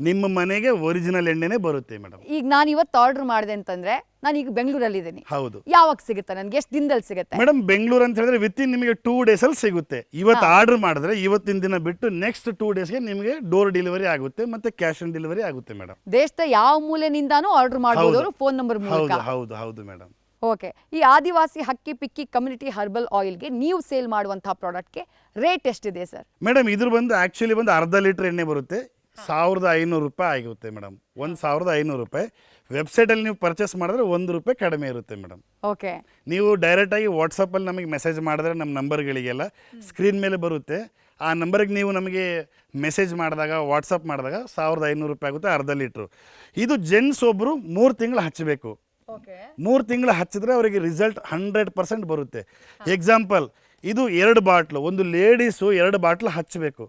ನಿಮ್ಮ ಮನೆಗೆ ಒರಿಜಿನಲ್ ಎಣ್ಣೆನೆ ಬರುತ್ತೆ ಮೇಡಮ್ ಈಗ ನಾನು ಇವತ್ತು ಆರ್ಡರ್ ಮಾಡಿದೆ ಅಂತಂದ್ರೆ ನಾನು ಈಗ ಬೆಂಗಳೂರಲ್ಲಿ ಇದ್ದೀನಿ. ಹೌದು. ಯಾವಾಗ ಸಿಗುತ್ತೆ? ನನ್ಗೆ ಎಷ್ಟು ದಿನದಲ್ಲಿ ಸಿಗುತ್ತೆ? ಮೇಡಮ್ ಬೆಂಗಳೂರು ಅಂತ ಹೇಳಿದ್ರೆ ವಿತಿನ್ ನಿಮಗೆ ಟೂ ಅಲ್ಲಿ ಸಿಗುತ್ತೆ. ಇವತ್ತು ಆರ್ಡರ್ ಮಾಡಿದ್ರೆ ಇವತ್ತಿನ ದಿನ ಬಿಟ್ಟು ನೆಕ್ಸ್ಟ್ ಟೂ ಡೇಸ್ಗೆ ನಿಮಗೆ ಡೋರ್ ಡೆಲಿವರಿ ಆಗುತ್ತೆ ಮತ್ತೆ ಕ್ಯಾಶ್ ಆನ್ ಡೆಲಿವರಿ ಆಗುತ್ತೆ ಮೇಡಮ್ ದೇಶದ ಯಾವ ಮೂಲೆಯಿಂದಾನೂ ಆರ್ಡರ್ ಮಾಡಬಹುದು ಫೋನ್ ನಂಬರ್ ಮೂಲಕ. ಹೌದು ಹೌದು ಹೌದು ಮೇಡಮ್ ಓಕೆ ಈ ಆದಿವಾಸಿ ಹಕ್ಕಿ ಪಿಕ್ಕಿ ಕಮ್ಯುನಿಟಿ ಹರ್ಬಲ್ ಆಯಿಲ್ಗೆ ನೀವು ಸೇಲ್ ಮಾಡುವಂತಹ ಪ್ರಾಡಕ್ಟ್ಗೆ ರೇಟ್ ಎಷ್ಟಿದೆ ಸರ್ ಮೇಡಮ್ ಇದ್ರ ಬಂದು ಆ್ಯಕ್ಚುಲಿ ಬಂದು ಅರ್ಧ ಲೀಟ್ರ್ ಎಣ್ಣೆ ಬರುತ್ತೆ. ಸಾವಿರದ ಐನೂರು ರೂಪಾಯಿ ಆಗುತ್ತೆ ಮೇಡಮ್ ಒಂದು ಸಾವಿರದ ಐನೂರು ರೂಪಾಯಿ. ವೆಬ್ಸೈಟಲ್ಲಿ ನೀವು ಪರ್ಚೇಸ್ ಮಾಡಿದ್ರೆ ಒಂದು ರೂಪಾಯಿ ಕಡಿಮೆ ಇರುತ್ತೆ ಮೇಡಮ್ ಓಕೆ ನೀವು ಡೈರೆಕ್ಟಾಗಿ ವಾಟ್ಸಪ್ಪಲ್ಲಿ ನಮಗೆ ಮೆಸೇಜ್ ಮಾಡಿದ್ರೆ ನಮ್ಮ ನಂಬರ್ಗಳಿಗೆಲ್ಲ ಸ್ಕ್ರೀನ್ ಮೇಲೆ ಬರುತ್ತೆ. ಆ ನಂಬರ್ಗೆ ನೀವು ನಮಗೆ ಮೆಸೇಜ್ ಮಾಡಿದಾಗ ವಾಟ್ಸಪ್ ಮಾಡಿದಾಗ ಸಾವಿರದ ಐನೂರು ರೂಪಾಯಿ ಆಗುತ್ತೆ ಅರ್ಧ ಲೀಟ್ರು ಇದು ಜೆಂಟ್ಸ್ ಒಬ್ಬರು ಮೂರು ತಿಂಗಳು ಹಚ್ಚಬೇಕು ಮೂರು ತಿಂಗಳು ಹಚ್ಚಿದ್ರೆ ಅವರಿಗೆ ರಿಸಲ್ಟ್ ಹಂಡ್ರೆಡ್ ಪರ್ಸೆಂಟ್ ಬರುತ್ತೆ. ಎಕ್ಸಾಂಪಲ್ ಇದು ಎರಡು ಬಾಟ್ಲು ಒಂದು ಲೇಡೀಸು ಎರಡು ಬಾಟ್ಲು ಹಚ್ಚಬೇಕು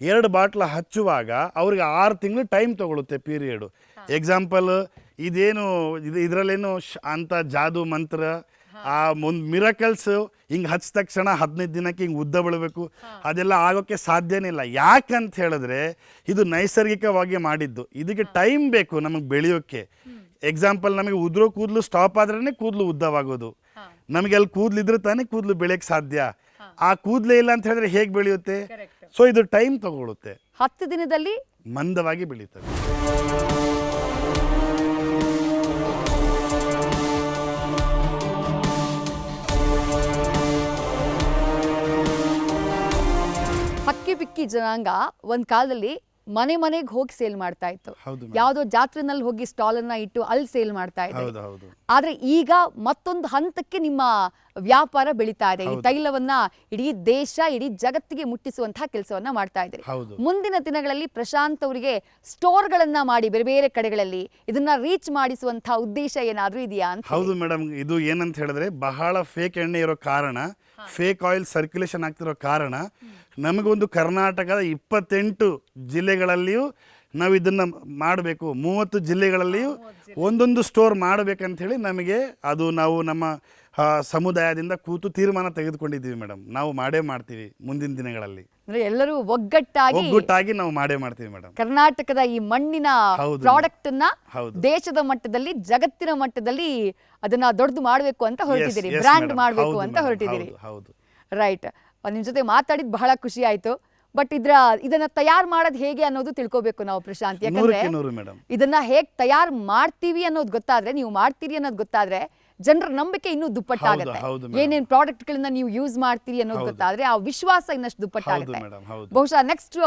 ಎರಡು ಬಾಟ್ಲು ಹಚ್ಚುವಾಗ ಅವ್ರಿಗೆ ಆರು ತಿಂಗಳು ಟೈಮ್ ತಗೊಳುತ್ತೆ ಪೀರಿಯಡು ಎಕ್ಸಾಂಪಲ್ ಇದೇನು ಇದು ಇದರಲ್ಲೇನು ಶ- ಅಂತ ಜಾದು ಮಂತ್ರ ಆ ಒಂದು ಮಿರಕಲ್ಸ್ ಹಿಂಗೆ ಹಚ್ಚಿದ ತಕ್ಷಣ ಹದಿನೈದು ದಿನಕ್ಕೆ ಹಿಂಗೆ ಉದ್ದ ಬೀಳಬೇಕು. ಅದೆಲ್ಲ ಆಗೋಕ್ಕೆ ಸಾಧ್ಯನೇ ಇಲ್ಲ. ಯಾಕಂತ ಹೇಳಿದ್ರೆ ಇದು ನೈಸರ್ಗಿಕವಾಗಿ ಮಾಡಿದ್ದು. ಇದಕ್ಕೆ ಟೈಮ್ ಬೇಕು ನಮಗೆ ಬೆಳೆಯೋಕ್ಕೆ ಎಕ್ಸಾಂಪಲ್ ನಮಗೆ ಉದುರೋ ಕೂದಲು ಸ್ಟಾಪ್ ಆದ್ರೇ ಕೂದಲು ಉದ್ದವಾಗೋದು. ನಮಗೆ ಅಲ್ಲಿ ಕೂದಲು ಇದ್ರೆ ತಾನೇ ಕೂದಲು ಬೆಳೆಯಕ್ಕೆ ಸಾಧ್ಯ. ಆ ಕೂದಲೇ ಇಲ್ಲ ಅಂತ ಹೇಳಿದ್ರೆ ಹೇಗೆ ಬೆಳೆಯುತ್ತೆ? ಸೊ ಇದು ಟೈಮ್ ತಗೊಳ್ಳುತ್ತೆ. ಹತ್ತು ದಿನದಲ್ಲಿ ಮಂದವಾಗಿ ಬೆಳೀತದೆ ಹಕ್ಕಿ ಪಿಕ್ಕಿ ಜನಾಂಗ ಒಂದು ಕಾಲದಲ್ಲಿ ಮನೆ ಮನೆಗೆ ಹೋಗಿ ಸೇಲ್ ಮಾಡ್ತಾ ಇತ್ತು. ಯಾವುದೋ ಜಾತ್ರೆನಲ್ಲಿ ಹೋಗಿ ಸ್ಟಾಲ್ ಅನ್ನ ಇಟ್ಟು ಅಲ್ಲಿ ಸೇಲ್ ಮಾಡ್ತಾ ಹೌದು ಆದ್ರೆ ಈಗ ಮತ್ತೊಂದು ಹಂತಕ್ಕೆ ನಿಮ್ಮ ವ್ಯಾಪಾರ ಬೆಳೀತಾ ಇದೆ. ಈ ತೈಲವನ್ನ ಇಡೀ ದೇಶ ಇಡೀ ಜಗತ್ತಿಗೆ ಮುಟ್ಟಿಸುವಂತಹ ಕೆಲಸವನ್ನ ಮಾಡ್ತಾ ಇದ್ದೀರಿ. ಮುಂದಿನ ದಿನಗಳಲ್ಲಿ ಪ್ರಶಾಂತ್ ಅವರಿಗೆ ಸ್ಟೋರ್ಗಳನ್ನ ಮಾಡಿ ಬೇರೆ ಬೇರೆ ಕಡೆಗಳಲ್ಲಿ ಇದನ್ನ ರೀಚ್ ಮಾಡಿಸುವಂತಹ ಉದ್ದೇಶ ಏನಾದ್ರೂ ಇದೆಯಾ ಅಂತ ಹೌದು ಮೇಡಮ್ ಇದು ಏನಂತ ಹೇಳಿದ್ರೆ ಬಹಳ ಫೇಕ್ ಎಣ್ಣೆ ಇರೋ ಕಾರಣ ಫೇಕ್ ಆಯಿಲ್ ಸರ್ಕ್ಯುಲೇಷನ್ ಆಗ್ತಿರೋ ಕಾರಣ ನಮಗೊಂದು ಕರ್ನಾಟಕದ ಇಪ್ಪತ್ತೆಂಟು ಜಿಲ್ಲೆಗಳಲ್ಲಿಯೂ ನಾವು ಇದನ್ನು ಮಾಡಬೇಕು. ಮೂವತ್ತು ಜಿಲ್ಲೆಗಳಲ್ಲಿಯೂ ಒಂದೊಂದು ಸ್ಟೋರ್ ಮಾಡಬೇಕಂಥೇಳಿ ನಮಗೆ ಅದು ನಾವು ನಮ್ಮ ಸಮುದಾಯದಿಂದ ಕೂತು ತೀರ್ಮಾನ ತೆಗೆದುಕೊಂಡಿದ್ದೀವಿ ಮೇಡಮ್. ನಾವು ಮಾಡೇ ಮಾಡ್ತೀವಿ ಮುಂದಿನ ದಿನಗಳಲ್ಲಿ. ಅಂದ್ರೆ ಎಲ್ಲರೂ ಒಗ್ಗಟ್ಟಾಗಿ ಒಗ್ಗಟ್ಟಾಗಿ ನಾವು ಮಾಡೇ ಮಾಡ್ತೀವಿ ಮೇಡಮ್. ಕರ್ನಾಟಕದ ಈ ಮಣ್ಣಿನ ಪ್ರಾಡಕ್ಟ್ ಅನ್ನ ದೇಶದ ಮಟ್ಟದಲ್ಲಿ ಜಗತ್ತಿನ ಮಟ್ಟದಲ್ಲಿ ಅದನ್ನ ದೊಡ್ಡದು ಮಾಡಬೇಕು ಅಂತ ಹೊರಟಿದ್ದೀರಿ. ಬ್ರ್ಯಾಂಡ್ ಮಾಡಬೇಕು ಅಂತ. ಹೊರಟಿದ್ದೀರಿ. ಹೌದು ರೈಟ್ ನಿಮ್ ಜೊತೆ ಮಾತಾಡಿದ್ ಬಹಳ ಖುಷಿ ಆಯ್ತು. ಬಟ್ ಇದ್ರ ಇದನ್ನ ತಯಾರು ಮಾಡೋದು ಹೇಗೆ ಅನ್ನೋದು ತಿಳ್ಕೋಬೇಕು ನಾವು ಪ್ರಶಾಂತ್. ಯಾಕಂದ್ರೆ ನೂರಕ್ಕೆ ನೂರು ಮೇಡಮ್ ಇದನ್ನ ಹೇಗ್ ತಯಾರು ಮಾಡ್ತೀವಿ ಅನ್ನೋದು ಗೊತ್ತಾದ್ರೆ ನೀವು ಮಾಡ್ತೀರಿ ಅನ್ನೋದು ಗೊತ್ತಾದ್ರೆ ಜನರ ನಂಬಿಕೆ ಇನ್ನೂ ದುಪ್ಪಟ್ಟಾಗತ್ತೆ. ಹೌದು madam. ಏನೇನ್ ಪ್ರಾಡಕ್ಟ್ ಗಳನ್ನ ನೀವು ಯೂಸ್ ಮಾಡ್ತೀರಿ ಅನ್ನೋದು ಹೌದು. ಗೊತ್ತಾದ್ರೆ ಆ ವಿಶ್ವಾಸ ಇನ್ನಷ್ಟು ದುಪ್ಪಟ್ಟಾಗುತ್ತೆ. ಹೌದು ಬಹುಶಃ ನೆಕ್ಸ್ಟ್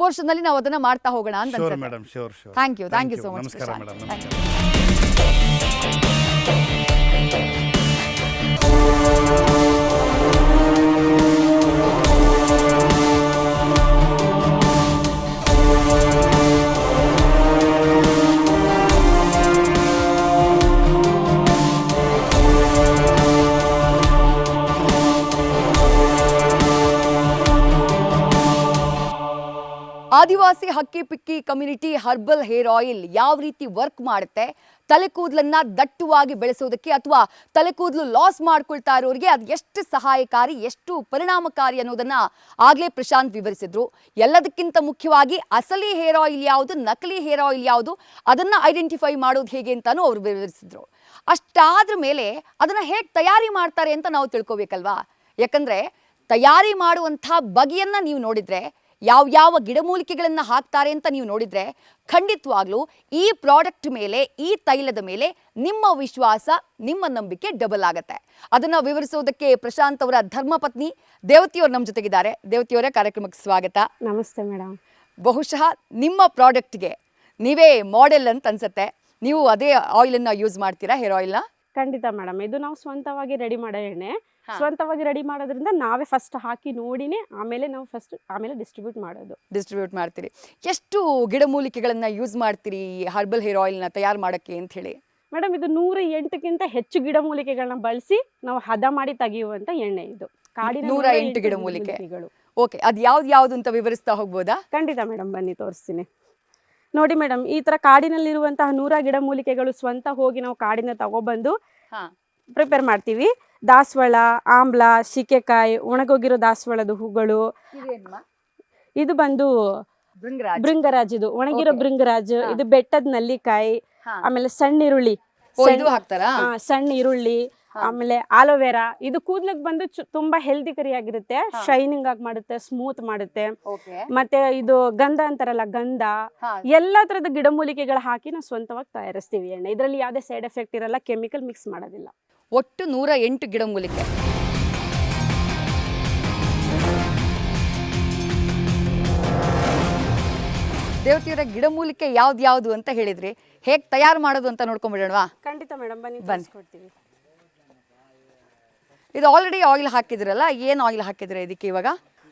ಪೋರ್ಷನ್ ಅಲ್ಲಿ ನಾವು ಅದನ್ನ ಮಾಡ್ತಾ ಹೋಗೋಣ ಅಂತ ಶೋರ್ ಅನ್ಸುತ್ತೆ. Madam sure sure thank you thank you so ನಮಸ್ಕಾರ ಮೇಡಮ್ ನಮಸ್ಕಾರ. Adivasi Hakki Pikki community herbal hair oil ಯಾವ ರೀತಿ ವರ್ಕ್ ಮಾಡುತ್ತೆ ತಲೆ ಕೂದಲನ್ನ ದಟ್ಟವಾಗಿ ಬೆಳೆಸೋದಕ್ಕೆ ಅಥವಾ ತಲೆ ಕೂದಲು ಲಾಸ್ ಮಾಡ್ಕೊಳ್ತಾ ಇರೋರಿಗೆ ಅದು ಎಷ್ಟು ಸಹಾಯಕಾರಿ, ಎಷ್ಟು ಪರಿಣಾಮಕಾರಿ ಅನ್ನೋದನ್ನ ಆಗ್ಲೇ ಪ್ರಶಾಂತ್ ವಿವರಿಸಿದ್ರು. ಎಲ್ಲದಕ್ಕಿಂತ ಮುಖ್ಯವಾಗಿ ಅಸಲಿ ಹೇರ್ ಆಯಿಲ್ ಯಾವುದು, ನಕಲಿ ಹೇರ್ ಆಯಿಲ್ ಯಾವುದು, ಅದನ್ನ ಐಡೆಂಟಿಫೈ ಮಾಡೋದು ಹೇಗೆ ಅಂತಾನೂ ಅವರು ವಿವರಿಸಿದ್ರು. ಅಷ್ಟಾದ್ರ ಮೇಲೆ ಅದನ್ನ ಹೇಗೆ ತಯಾರಿ ಮಾಡ್ತಾರೆ ಅಂತ ನಾವು ತಿಳ್ಕೊಬೇಕಲ್ವಾ? ಯಾಕಂದ್ರೆ ತಯಾರಿ ಮಾಡುವಂಥ ಬಗೆಯನ್ನ ನೀವು ನೋಡಿದ್ರೆ ಯಾವ ಯಾವ ಗಿಡಮೂಲಿಕೆಗಳನ್ನು ಹಾಕ್ತಾರೆ ಅಂತ ನೀವು ನೋಡಿದರೆ ಖಂಡಿತವಾಗ್ಲೂ ಈ ಪ್ರಾಡಕ್ಟ್ ಮೇಲೆ ಈ ತೈಲದ ಮೇಲೆ ನಿಮ್ಮ ವಿಶ್ವಾಸ ನಿಮ್ಮ ನಂಬಿಕೆ ಡಬಲ್ ಆಗುತ್ತೆ. ಅದನ್ನು ವಿವರಿಸೋದಕ್ಕೆ ಪ್ರಶಾಂತ್ ಅವರ ಧರ್ಮಪತ್ನಿ ದೇವತಿಯವರು ನಮ್ಮ ಜೊತೆಗಿದ್ದಾರೆ. ದೇವತಿಯವರೇ ಕಾರ್ಯಕ್ರಮಕ್ಕೆ ಸ್ವಾಗತ. ನಮಸ್ತೆ ಮೇಡಮ್ ಬಹುಶಃ ನಿಮ್ಮ ಪ್ರಾಡಕ್ಟ್ಗೆ ನೀವೇ ಮಾಡೆಲ್ ಅಂತ ಅನ್ಸುತ್ತೆ. ನೀವು ಅದೇ ಆಯಿಲನ್ನು ಯೂಸ್ ಮಾಡ್ತೀರಾ ಹೇರ್ ಆಯಿಲ್ನ ಖಂಡಿತ ಮೇಡಮ್ ಇದು ನಾವು ಸ್ವಂತವಾಗಿ ರೆಡಿ ಮಾಡೋ ಎಣ್ಣೆ. ಸ್ವಂತವಾಗಿ ರೆಡಿ ಮಾಡೋದ್ರಿಂದ ನಾವೇ ಫಸ್ಟ್ ಹಾಕಿ ನೋಡಿನೇ ಆಮೇಲೆ ನಾವು ಫಸ್ಟ್ ಆಮೇಲೆ ಡಿಸ್ಟ್ರಿಬ್ಯೂಟ್ ಮಾಡೋದು. ಡಿಸ್ಟ್ರಿಬ್ಯೂಟ್ ಮಾಡ್ತೀರಿ. ಎಷ್ಟು ಗಿಡಮೂಲಿಕೆಗಳನ್ನು ಯೂಸ್ ಮಾಡ್ತೀರಿ ಹರ್ಬಲ್ ಹೇರ್ ಆಯಿಲ್ನ ತಯಾರು ಮಾಡೋಕ್ಕೆ ಅಂತ ಹೇಳಿ? ಮೇಡಮ್ ಇದು ನೂರ ಎಂಟಕ್ಕಿಂತ ಹೆಚ್ಚು ಗಿಡಮೂಲಿಕೆಗಳನ್ನ ಬಳಸಿ ನಾವು ಹದ ಮಾಡಿ ತೆಗೆಯುವಂತ ಎಣ್ಣೆ ಇದು. ಕಾಡಿನ ನೂರ ಎಂಟು ಗಿಡಮೂಲಿಕೆ. ಗಿಡಮೂಲಿಕೆಗಳು. ಓಕೆ ಅದು ಯಾವ್ದು ಯಾವ್ದು ಅಂತ ವಿವರಿಸ್ತಾ ಹೋಗ್ಬೋದಾ? ಖಂಡಿತ ಮೇಡಮ್ ಬನ್ನಿ ತೋರಿಸ್ತೀನಿ. ನೋಡಿ ಮೇಡಮ್ ಈ ತರ ಕಾಡಿನಲ್ಲಿರುವಂತಹ ನೂರ ಗಿಡಮೂಲಿಕೆಗಳು ಸ್ವಂತ ಹೋಗಿ ನಾವು ಕಾಡಿನ ತಗೊಬಂದು ಪ್ರಿಪೇರ್ ಮಾಡ್ತೀವಿ. ದಾಸವಾಳ ಆಮ್ಲ ಶಿಕೆಕಾಯಿ ಒಣಗೋಗಿರೋ ದಾಸವಾಳದ ಹೂಗಳು. ಇದು ಬಂದು ಬೃಂಗರಾಜ್ ಇದು. ಒಣಗಿರೋ ಬೃಂಗರಾಜ್ ಇದು ಬೆಟ್ಟದ ನಲ್ಲಿಕಾಯಿ ಆಮೇಲೆ ಸಣ್ಣ ಈರುಳ್ಳಿ ಸಣ್ಣ- ಈರುಳ್ಳಿ ಆಮೇಲೆ ಆಲೋವೆರಾ. ಇದು ಕೂದ್ಲಕ್ ಬಂದು ತುಂಬಾ ಹೆಲ್ದಿ ಕರಿ ಆಗಿರುತ್ತೆ ಶೈನಿಂಗ್ ಆಗಿ ಮಾಡುತ್ತೆ ಸ್ಮೂತ್ ಮಾಡುತ್ತೆ. ಮತ್ತೆ ಇದು ಗಂಧ ಅಂತಾರಲ್ಲ ಗಂಧ. ಎಲ್ಲಾ ತರದ ಗಿಡಮೂಲಿಕೆಗಳು ಹಾಕಿ ನಾವು ಸ್ವಂತವಾಗಿ ತಯಾರಿಸ್ತೀವಿ ಎಣ್ಣೆ. ಇದರಲ್ಲಿ ಯಾವ್ದೇ ಸೈಡ್ ಎಫೆಕ್ಟ್ ಇರಲ್ಲ ಕೆಮಿಕಲ್ ಮಿಕ್ಸ್ ಮಾಡೋದಿಲ್ಲ. ಒಟ್ಟು ನೂರ ಎಂಟು ಗಿಡಮೂಲಿಕೆ ದೇವತಿಯರ ಗಿಡಮೂಲಿಕೆ ಯಾವ್ದು ಯಾವ್ದು ಅಂತ ಹೇಳಿದ್ರಿ. ಹೇಗೆ ತಯಾರು ಮಾಡೋದು ಅಂತ ನೋಡ್ಕೊಂಡ್ಬಿಡೋಣವಾ ಖಂಡಿತ ಮೇಡಮ್ ಬನ್ನಿ ಬನ್ನಿ. ಇದು ಆಲ್ರೆಡಿ ಆಯಿಲ್ ಹಾಕಿದ್ರಲ್ಲ ಏನು ಆಯಿಲ್ ಹಾಕಿದ್ರೆ ಇದಕ್ಕೆ ಇವಾಗ?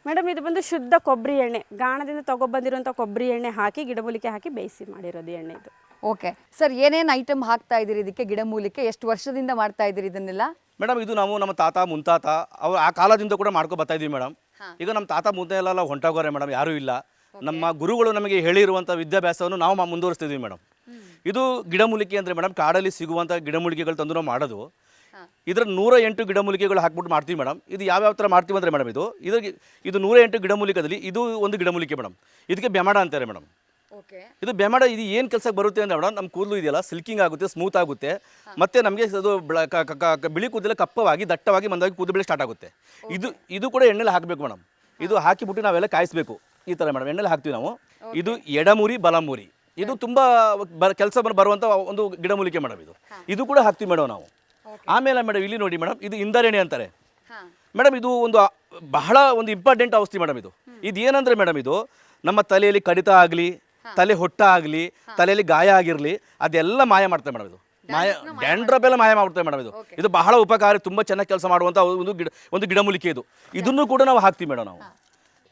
ಮೇಡಮ್ ಇದು ಬಂದು ಶುದ್ಧ ಕೊಬ್ಬರಿ ಎಣ್ಣೆ. ಗಾಣದಿಂದ ತಗೊಬಂದಿರುವಂಥ ಕೊಬ್ಬರಿ ಎಣ್ಣೆ ಹಾಕಿ ಗಿಡಮೂಲಿಕೆ ಹಾಕಿ ಬೇಯಿಸಿ ಮಾಡಿರೋದು ಎಣ್ಣೆ ಇದು. ಓಕೆ. ಸರ್ ಏನೇನು ಐಟಮ್ ಹಾಕ್ತಾ ಇದ್ದೀರಿ ಇದಕ್ಕೆ ಗಿಡಮೂಲಿಕೆ ಎಷ್ಟು ವರ್ಷದಿಂದ ಮಾಡ್ತಾ ಇದ್ದೀರಿ ಇದನ್ನೆಲ್ಲ? ಮೇಡಮ್ ಇದು ನಾವು ನಮ್ಮ ತಾತ ಮುಂತಾತ ಅವ್ರು ಆ ಕಾಲದಿಂದ ಕೂಡ ಮಾಡ್ಕೊ ಬರ್ತಾ ಇದೀವಿ ಮೇಡಮ್. ಈಗ ನಮ್ಮ ತಾತ ಮುಂದೆ ಎಲ್ಲ ಹೊಂಟೋಗೋರೆ ಮೇಡಮ್ ಯಾರೂ ಇಲ್ಲ. ನಮ್ಮ ಗುರುಗಳು ನಮಗೆ ಹೇಳಿರುವಂಥ ವಿದ್ಯಾಭ್ಯಾಸವನ್ನು ನಾವು ಮುಂದುವರಿಸ್ತಿದ್ದೀವಿ ಮುಂದುವರಿಸ್ತಿದ್ವಿ ಮೇಡಮ್. ಇದು ಗಿಡಮೂಲಿಕೆ ಅಂದರೆ ಮೇಡಮ್ ಕಾಡಲ್ಲಿ ಸಿಗುವಂಥ ಗಿಡಮೂಲಿಕೆಗಳು ತಂದು ನಾವು ಮಾಡೋದು. ಇದರ ನೂರ ಎಂಟು ಗಿಡಮೂಲಿಕೆಗಳು ಹಾಕ್ಬಿಟ್ಟು ಮಾಡ್ತೀವಿ ಮೇಡಮ್. ಇದು ಯಾವ್ಯಾವ ಥರ ಮಾಡ್ತೀವಿ ಅಂದರೆ ಮೇಡಮ್ ಇದು ಇದು ಇದು ನೂರ ಎಂಟು ಗಿಡಮೂಲಿಕೆದಲ್ಲಿ ಇದು ಒಂದು ಗಿಡಮೂಲಿಕೆ ಮೇಡಮ್. ಇದಕ್ಕೆ ಬೆಮಾಡ ಅಂತಾರೆ ಮೇಡಮ್. ಇದು ಬೆಮಡ ಇದು ಏನು ಕೆಲಸಕ್ಕೆ ಬರುತ್ತೆ ಅಂದ್ರೆ ಮೇಡಮ್ ನಮ್ಮ ಕೂದಲು ಇದೆಯಲ್ಲ ಸಿಲ್ಕಿಂಗ್ ಆಗುತ್ತೆ ಸ್ಮೂತ್ ಆಗುತ್ತೆ. ಮತ್ತೆ ನಮಗೆ ಅದು ಬ್ಲ- ಕ- ಕ- ಕ- ಬಿಳಿ ಕೂದಲು ಕಪ್ಪವಾಗಿ ದಟ್ಟವಾಗಿ ಮಂದವಾಗಿ ಕೂದಲು ಬೆಳೆ ಸ್ಟಾರ್ಟ್ ಆಗುತ್ತೆ. ಇದು ಇದು ಕೂಡ ಎಣ್ಣೆಲಿ ಹಾಕಬೇಕು ಮೇಡಮ್ ಇದು ಹಾಕಿಬಿಟ್ಟು ನಾವೆಲ್ಲ ಕಾಯಿಸ್ಬೇಕು. ಈ ಥರ ಮೇಡಮ್ ಎಣ್ಣೆಲಿ ಹಾಕ್ತೀವಿ ನಾವು. ಇದು ಎಡಮುರಿ ಬಲಮುರಿ. ಇದು ತುಂಬ ಬರ ಕೆಲಸ ಬರುವಂಥ ಒಂದು ಗಿಡಮೂಲಿಕೆ ಮೇಡಮ್ ಇದು. ಇದು ಕೂಡ ಹಾಕ್ತೀವಿ ಮೇಡಮ್ ನಾವು. ಆಮೇಲೆ ಮೇಡಮ್ ಇಲ್ಲಿ ನೋಡಿ ಮೇಡಮ್ ಇದು ಇಂದರೆಣೆ ಅಂತಾರೆ. ಮೇಡಮ್ ಇದು ಒಂದು ಆ- ಬಹಳ ಒಂದು ಇಂಪಾರ್ಟೆಂಟ್ ಔಷಧಿ ಮೇಡಮ್ ಇದು. ಇದು ಏನಂದ್ರೆ ಮೇಡಮ್ ಇದು ನಮ್ಮ ತಲೆಯಲ್ಲಿ ಕಡಿತ ಆಗಲಿ ತಲೆ ಹೊಟ್ಟ ಆಗಲಿ ತಲೆಯಲ್ಲಿ ಗಾಯ ಆಗಿರಲಿ ಅದೆಲ್ಲ ಮಾಯ ಮಾಡ್ತೇವೆ ಮೇಡಮ್ ಇದು. ಮಾಯ ಡ್ಯಾಂಡ್ರಪ್ ಎಲ್ಲ ಮಾಯ ಮಾಡ್ತೇವೆ ಮೇಡಮ್ ಇದು. ಇದು ಬಹಳ ಉಪಕಾರಿ ತುಂಬ ಚೆನ್ನಾಗಿ ಕೆಲಸ ಮಾಡುವಂಥ ಒಂದು ಗಿಡ ಒಂದು ಗಿಡಮೂಲಿಕೆ ಇದು. ಇದನ್ನು ಕೂಡ ನಾವು ಹಾಕ್ತೀವಿ ಮೇಡಮ್ ನಾವು.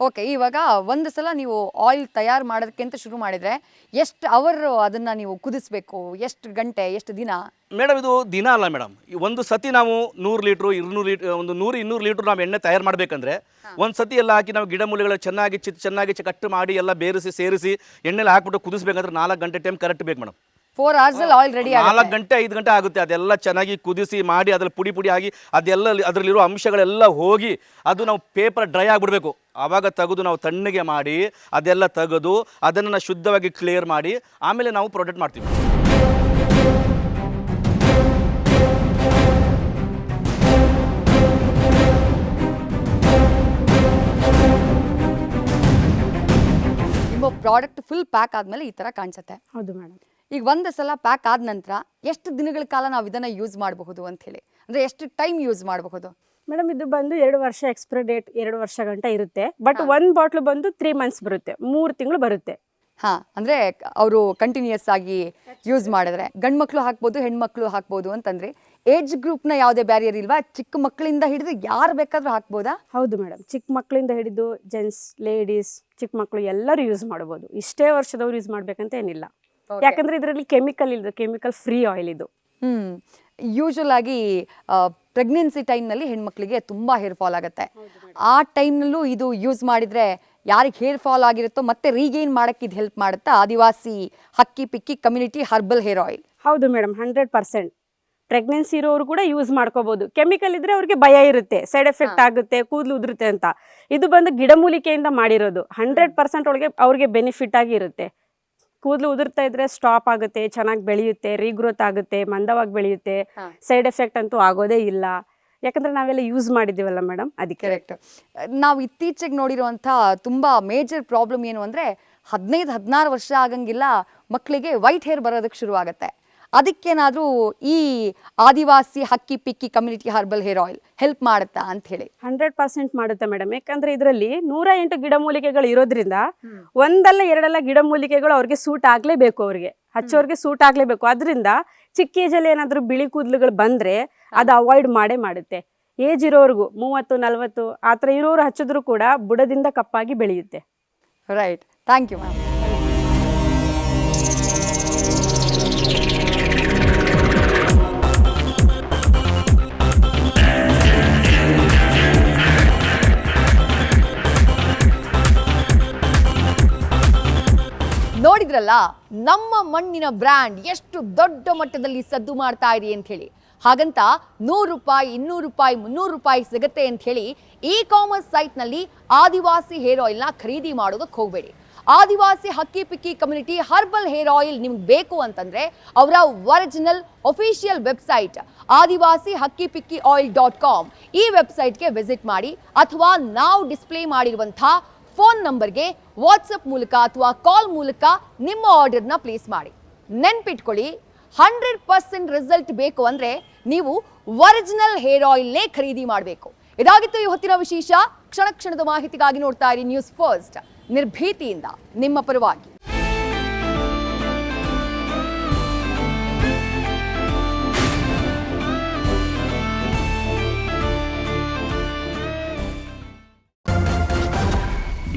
ಓಕೆ ಇವಾಗ ಒಂದು ಸಲ ನೀವು ಆಯಿಲ್ ತಯಾರು ಮಾಡೋದಕ್ಕೆ ಅಂತ ಶುರು ಮಾಡಿದರೆ ಎಷ್ಟು ಅವರ್ ಅದನ್ನು ನೀವು ಕುದಿಸ್ಬೇಕು? ಎಷ್ಟು ಗಂಟೆ ಎಷ್ಟು ದಿನ? ಮೇಡಮ್ ಇದು ದಿನ ಅಲ್ಲ ಮೇಡಮ್ ಒಂದು ಸತಿ ನಾವು ನೂರು ಲೀಟ್ರು ಇನ್ನೂರು ಲೀಟ್ರ್ ಒಂದು ನೂರು ಇನ್ನೂರು ಲೀಟ್ರ್ ನಾವು ಎಣ್ಣೆ ತಯಾರು ಮಾಡಬೇಕಂದ್ರೆ ಒಂದು ಸತಿ ಎಲ್ಲ ಹಾಕಿ ನಾವು ಗಿಡಮೂಲಿಗಳು ಚೆನ್ನಾಗಿ ಚಿ ಚೆನ್ನಾಗಿ ಕಟ್ ಮಾಡಿ ಎಲ್ಲ ಬೇರಿಸಿ ಸೇರಿಸಿ ಎಣ್ಣೆಲಿ ಹಾಕ್ಬಿಟ್ಟು ಕುದಿಸ್ಬೇಕಂದ್ರೆ ನಾಲ್ಕು ಗಂಟೆ ಟೈಮ್ ಕರೆಕ್ಟ್ ಬೇಕು ಮೇಡಮ್ ಫೋರ್ ಅವರ್ಸ್ ಅಲ್ಲಿ ಆಯಿಲ್ ರೆಡಿ ನಾಲ್ಕು ಗಂಟೆ ಐದು ಗಂಟೆ ಆಗುತ್ತೆ. ಅದೆಲ್ಲ ಚೆನ್ನಾಗಿ ಕುದಿಸಿ ಮಾಡಿ ಅದ್ರಲ್ಲಿ ಪುಡಿ ಪುಡಿ ಆಗಿ ಅದೆಲ್ಲ ಅದರಲ್ಲಿರೋ ಅಂಶಗಳೆಲ್ಲ ಹೋಗಿ ಅದು ನಾವು ಪೇಪರ್ ಡ್ರೈ ಆಗಿಬಿಡ್ಬೇಕು. ಆವಾಗ ತೆಗೆದು ನಾವು ತಣ್ಣಗೆ ಮಾಡಿ ಅದೆಲ್ಲ ತೆಗೆದು ಅದನ್ನು ಶುದ್ಧವಾಗಿ ಕ್ಲಿಯರ್ ಮಾಡಿ ಆಮೇಲೆ ನಾವು ಪ್ರೊಡಕ್ಟ್ ಮಾಡ್ತೀವಿ. ಪ್ರಾಡಕ್ಟ್ ಫುಲ್ ಪ್ಯಾಕ್ ಆದ್ಮೇಲೆ ಈ ತರ ಕಾಣಿಸುತ್ತೆ. ಹೌದು ಮೇಡಮ್ ಈಗ ಒಂದು ಸಲ ಪ್ಯಾಕ್ ಆದ ನಂತರ ಎಷ್ಟು ದಿನಗಳ ಕಾಲ ನಾವು ಇದನ್ನು ಯೂಸ್ ಮಾಡಬಹುದು ಅಂತ ಹೇಳಿ. ಅಂದರೆ ಎಷ್ಟು ಟೈಮ್ ಯೂಸ್ ಮಾಡಬಹುದು? ಮೇಡಮ್ ಇದು ಬಂದು ಎರಡು ವರ್ಷ ಎಕ್ಸ್ಪೈರಿ ಡೇಟ್ ಎರಡು ವರ್ಷ ಗಂಟ ಇರುತ್ತೆ. ಬಟ್ ಒಂದು ಬಾಟ್ಲು ಬಂದು ತ್ರೀ ಮಂತ್ಸ್ ಬರುತ್ತೆ. ಮೂರು ತಿಂಗಳು ಬರುತ್ತೆ. ಹಾ ಅಂದ್ರೆ ಅವರು ಕಂಟಿನ್ಯೂಸ್ ಆಗಿ ಯೂಸ್ ಮಾಡಿದ್ರೆ. ಗಂಡ್ ಮಕ್ಳು ಹಾಕ್ಬೋದು ಹೆಣ್ಮಕ್ಳು ಹಾಕ್ಬೋದು ಅಂತಂದ್ರೆ ಏಜ್ ಗ್ರೂಪ್ನ ಯಾವುದೇ ಬ್ಯಾರಿಯರ್ ಇಲ್ವಾ? ಚಿಕ್ಕ ಮಕ್ಕಳಿಂದ ಹಿಡಿದು ಯಾರು ಬೇಕಾದ್ರೂ ಹಾಕ್ಬೋದಾ? ಹೌದು ಮೇಡಮ್. ಚಿಕ್ಕ ಮಕ್ಕಳಿಂದ ಹಿಡಿದು ಜೆಂಟ್ಸ್ ಲೇಡೀಸ್ ಚಿಕ್ಕ ಮಕ್ಕಳು ಎಲ್ಲರೂ ಯೂಸ್ ಮಾಡ್ಬೋದು. ಇಷ್ಟೇ ವರ್ಷದವ್ರು ಯೂಸ್ ಮಾಡ್ಬೇಕಂತ ಏನಿಲ್ಲ. ಯಾಕಂದ್ರೆ ಇದರಲ್ಲಿ ಕೆಮಿಕಲ್ ಇಲ್ಲ ಕೆಮಿಕಲ್ ಫ್ರೀ ಆಯಿಲ್ ಇದು. ಹ್ಮ್. ಯೂಶುವಲ್ ಆಗಿ ಪ್ರೆಗ್ನೆನ್ಸಿ ಟೈಮ್ನಲ್ಲಿ ಹೆಣ್ಮಕ್ಳಿಗೆ ತುಂಬಾ ಹೇರ್ ಫಾಲ್ ಆಗುತ್ತೆ. ಆ ಟೈಮ್ನಲ್ಲೂ ಇದು ಯೂಸ್ ಮಾಡಿದ್ರೆ ಯಾರಿಗೆ ಹೇರ್ ಫಾಲ್ ಆಗಿರುತ್ತೋ ಮತ್ತೆ ರೀಗೇನ್ ಮಾಡಕ್ಕೆ ಇದು ಹೆಲ್ಪ್ ಮಾಡುತ್ತಾ? Adivasi Hakki Pikki community herbal hair oil ಹೌದು ಮೇಡಮ್ ಹಂಡ್ರೆಡ್ ಪರ್ಸೆಂಟ್ ಪ್ರೆಗ್ನೆನ್ಸಿ ಇರೋರು ಕೂಡ ಯೂಸ್ ಮಾಡ್ಕೋಬಹುದು ಕೆಮಿಕಲ್ ಇದ್ರೆ ಅವ್ರಿಗೆ ಭಯ ಇರುತ್ತೆ ಸೈಡ್ ಎಫೆಕ್ಟ್ ಆಗುತ್ತೆ ಕೂದಲು ಉದುರುತ್ತೆ ಅಂತ. ಇದು ಬಂದು ಗಿಡಮೂಲಿಕೆಯಿಂದ ಮಾಡಿರೋದು. ಹಂಡ್ರೆಡ್ ಪರ್ಸೆಂಟ್ ಒಳಗೆ ಅವ್ರಿಗೆ ಬೆನಿಫಿಟ್ ಆಗಿ ಇರುತ್ತೆ. ಕೂದಲು ಉದುರ್ತಾ ಇದ್ರೆ ಸ್ಟಾಪ್ ಆಗುತ್ತೆ ಚೆನ್ನಾಗಿ ಬೆಳೆಯುತ್ತೆ ರೀಗ್ರೋತ್ ಆಗುತ್ತೆ ಮಂದವಾಗಿ ಬೆಳೆಯುತ್ತೆ. ಸೈಡ್ ಎಫೆಕ್ಟ್ ಅಂತೂ ಆಗೋದೇ ಇಲ್ಲ. ಯಾಕಂದ್ರೆ ನಾವೆಲ್ಲ ಯೂಸ್ ಮಾಡಿದ್ದೀವಲ್ಲ ಮೇಡಮ್ ಅದಕ್ಕೆ. ಕರೆಕ್ಟ್ ನಾವು ಇತ್ತೀಚೆಗೆ ನೋಡಿರುವಂಥ ತುಂಬಾ ಮೇಜರ್ ಪ್ರಾಬ್ಲಮ್ ಏನು ಅಂದ್ರೆ ಹದಿನೈದು ಹದಿನಾರು ವರ್ಷ ಆಗಂಗಿಲ್ಲ ಮಕ್ಕಳಿಗೆ ವೈಟ್ ಹೇರ್ ಬರೋದಕ್ಕೆ ಶುರು ಆಗುತ್ತೆ ಅದಕ್ಕೇನಾದರೂ ಈ Adivasi Hakki Pikki community herbal hair oil help ಮಾಡುತ್ತಾ ಅಂತ ಹೇಳಿ. ಹಂಡ್ರೆಡ್ ಪರ್ಸೆಂಟ್ ಮಾಡುತ್ತೆ ಮೇಡಮ್ ಯಾಕಂದ್ರೆ ಇದರಲ್ಲಿ ನೂರ ಎಂಟು ಗಿಡಮೂಲಿಕೆಗಳು ಇರೋದ್ರಿಂದ ಒಂದಲ್ಲ ಎರಡಲ್ಲ ಗಿಡಮೂಲಿಕೆಗಳು ಅವ್ರಿಗೆ ಸೂಟ್ ಆಗಲೇಬೇಕು ಅವ್ರಿಗೆ. ಹಚ್ಚೋರಿಗೆ ಸೂಟ್ ಆಗಲೇಬೇಕು. ಅದರಿಂದ ಚಿಕ್ಕ ಏಜಲ್ಲಿ ಏನಾದರೂ ಬಿಳಿ ಕೂದಲುಗಳು ಬಂದರೆ ಅದು ಅವಾಯ್ಡ್ ಮಾಡೇ ಮಾಡುತ್ತೆ. ಏಜ್ ಇರೋರಿಗೂ ಮೂವತ್ತು ನಲವತ್ತು ಆ ಥರ ಇರೋರು ಹಚ್ಚಿದ್ರು ಕೂಡ ಬುಡದಿಂದ ಕಪ್ಪಾಗಿ ಬೆಳೆಯುತ್ತೆ. ರೈಟ್ ಥ್ಯಾಂಕ್ ಯು ಮ್ಯಾಮ್ ನೋಡಿದ್ರಲ್ಲ, ನಮ್ಮ ಮಣ್ಣಿನ ಬ್ರ್ಯಾಂಡ್ ಎಷ್ಟು ದೊಡ್ಡ ಮಟ್ಟದಲ್ಲಿ ಸದ್ದು ಮಾಡ್ತಾ ಇದೆ ಅಂತ ಹೇಳಿ. ಹಾಗಂತ ನೂರು ರೂಪಾಯಿ, ಇನ್ನೂರು ರೂಪಾಯಿ, ಮುನ್ನೂರು ರೂಪಾಯಿ ಸಿಗುತ್ತೆ ಅಂತ ಹೇಳಿ ಇ ಕಾಮರ್ಸ್ ಸೈಟ್ನಲ್ಲಿ ಆದಿವಾಸಿ ಹೇರ್ ಆಯಿಲ್ನ ಖರೀದಿ ಮಾಡೋದಕ್ಕೆ ಹೋಗಬೇಡಿ. Adivasi Hakki Pikki community herbal hair oil ನಿಮ್ಗೆ ಬೇಕು ಅಂತಂದ್ರೆ ಅವರ ಒರಿಜಿನಲ್ ಒಫಿಷಿಯಲ್ ವೆಬ್ಸೈಟ್ ಆದಿವಾಸಿ Hakki picky oil dot com ಈ ವೆಬ್ಸೈಟ್ಗೆ ವಿಸಿಟ್ ಮಾಡಿ, ಅಥವಾ ನಾವು ಡಿಸ್ಪ್ಲೇ ಮಾಡಿರುವಂಥ ಫೋನ್ ನಂಬರ್ಗೆ ವಾಟ್ಸಪ್ ಮೂಲಕ ಅಥವಾ ಕಾಲ್ ಮೂಲಕ ನಿಮ್ಮ ಆರ್ಡರ್ನ ಪ್ಲೇಸ್ ಮಾಡಿ. ನೆನ್ಪಿಟ್ಕೊಳ್ಳಿ, ಹಂಡ್ರೆಡ್ ಪರ್ಸೆಂಟ್ ರಿಸಲ್ಟ್ ಬೇಕು ಅಂದ್ರೆ ನೀವು ಒರಿಜಿನಲ್ ಹೇರ್ ಆಯಿಲ್ನೇ ಖರೀದಿ ಮಾಡಬೇಕು. ಇದಾಗಿತ್ತು ಈ ಹೊತ್ತಿನ ವಿಶೇಷ. ಕ್ಷಣ ಕ್ಷಣದ ಮಾಹಿತಿಗಾಗಿ ನೋಡ್ತಾ ಇರಿ ನ್ಯೂಸ್ ಫಸ್ಟ್ ನಿರ್ಭೀತಿಯಿಂದ, ನಿಮ್ಮ ಪರವಾಗಿ.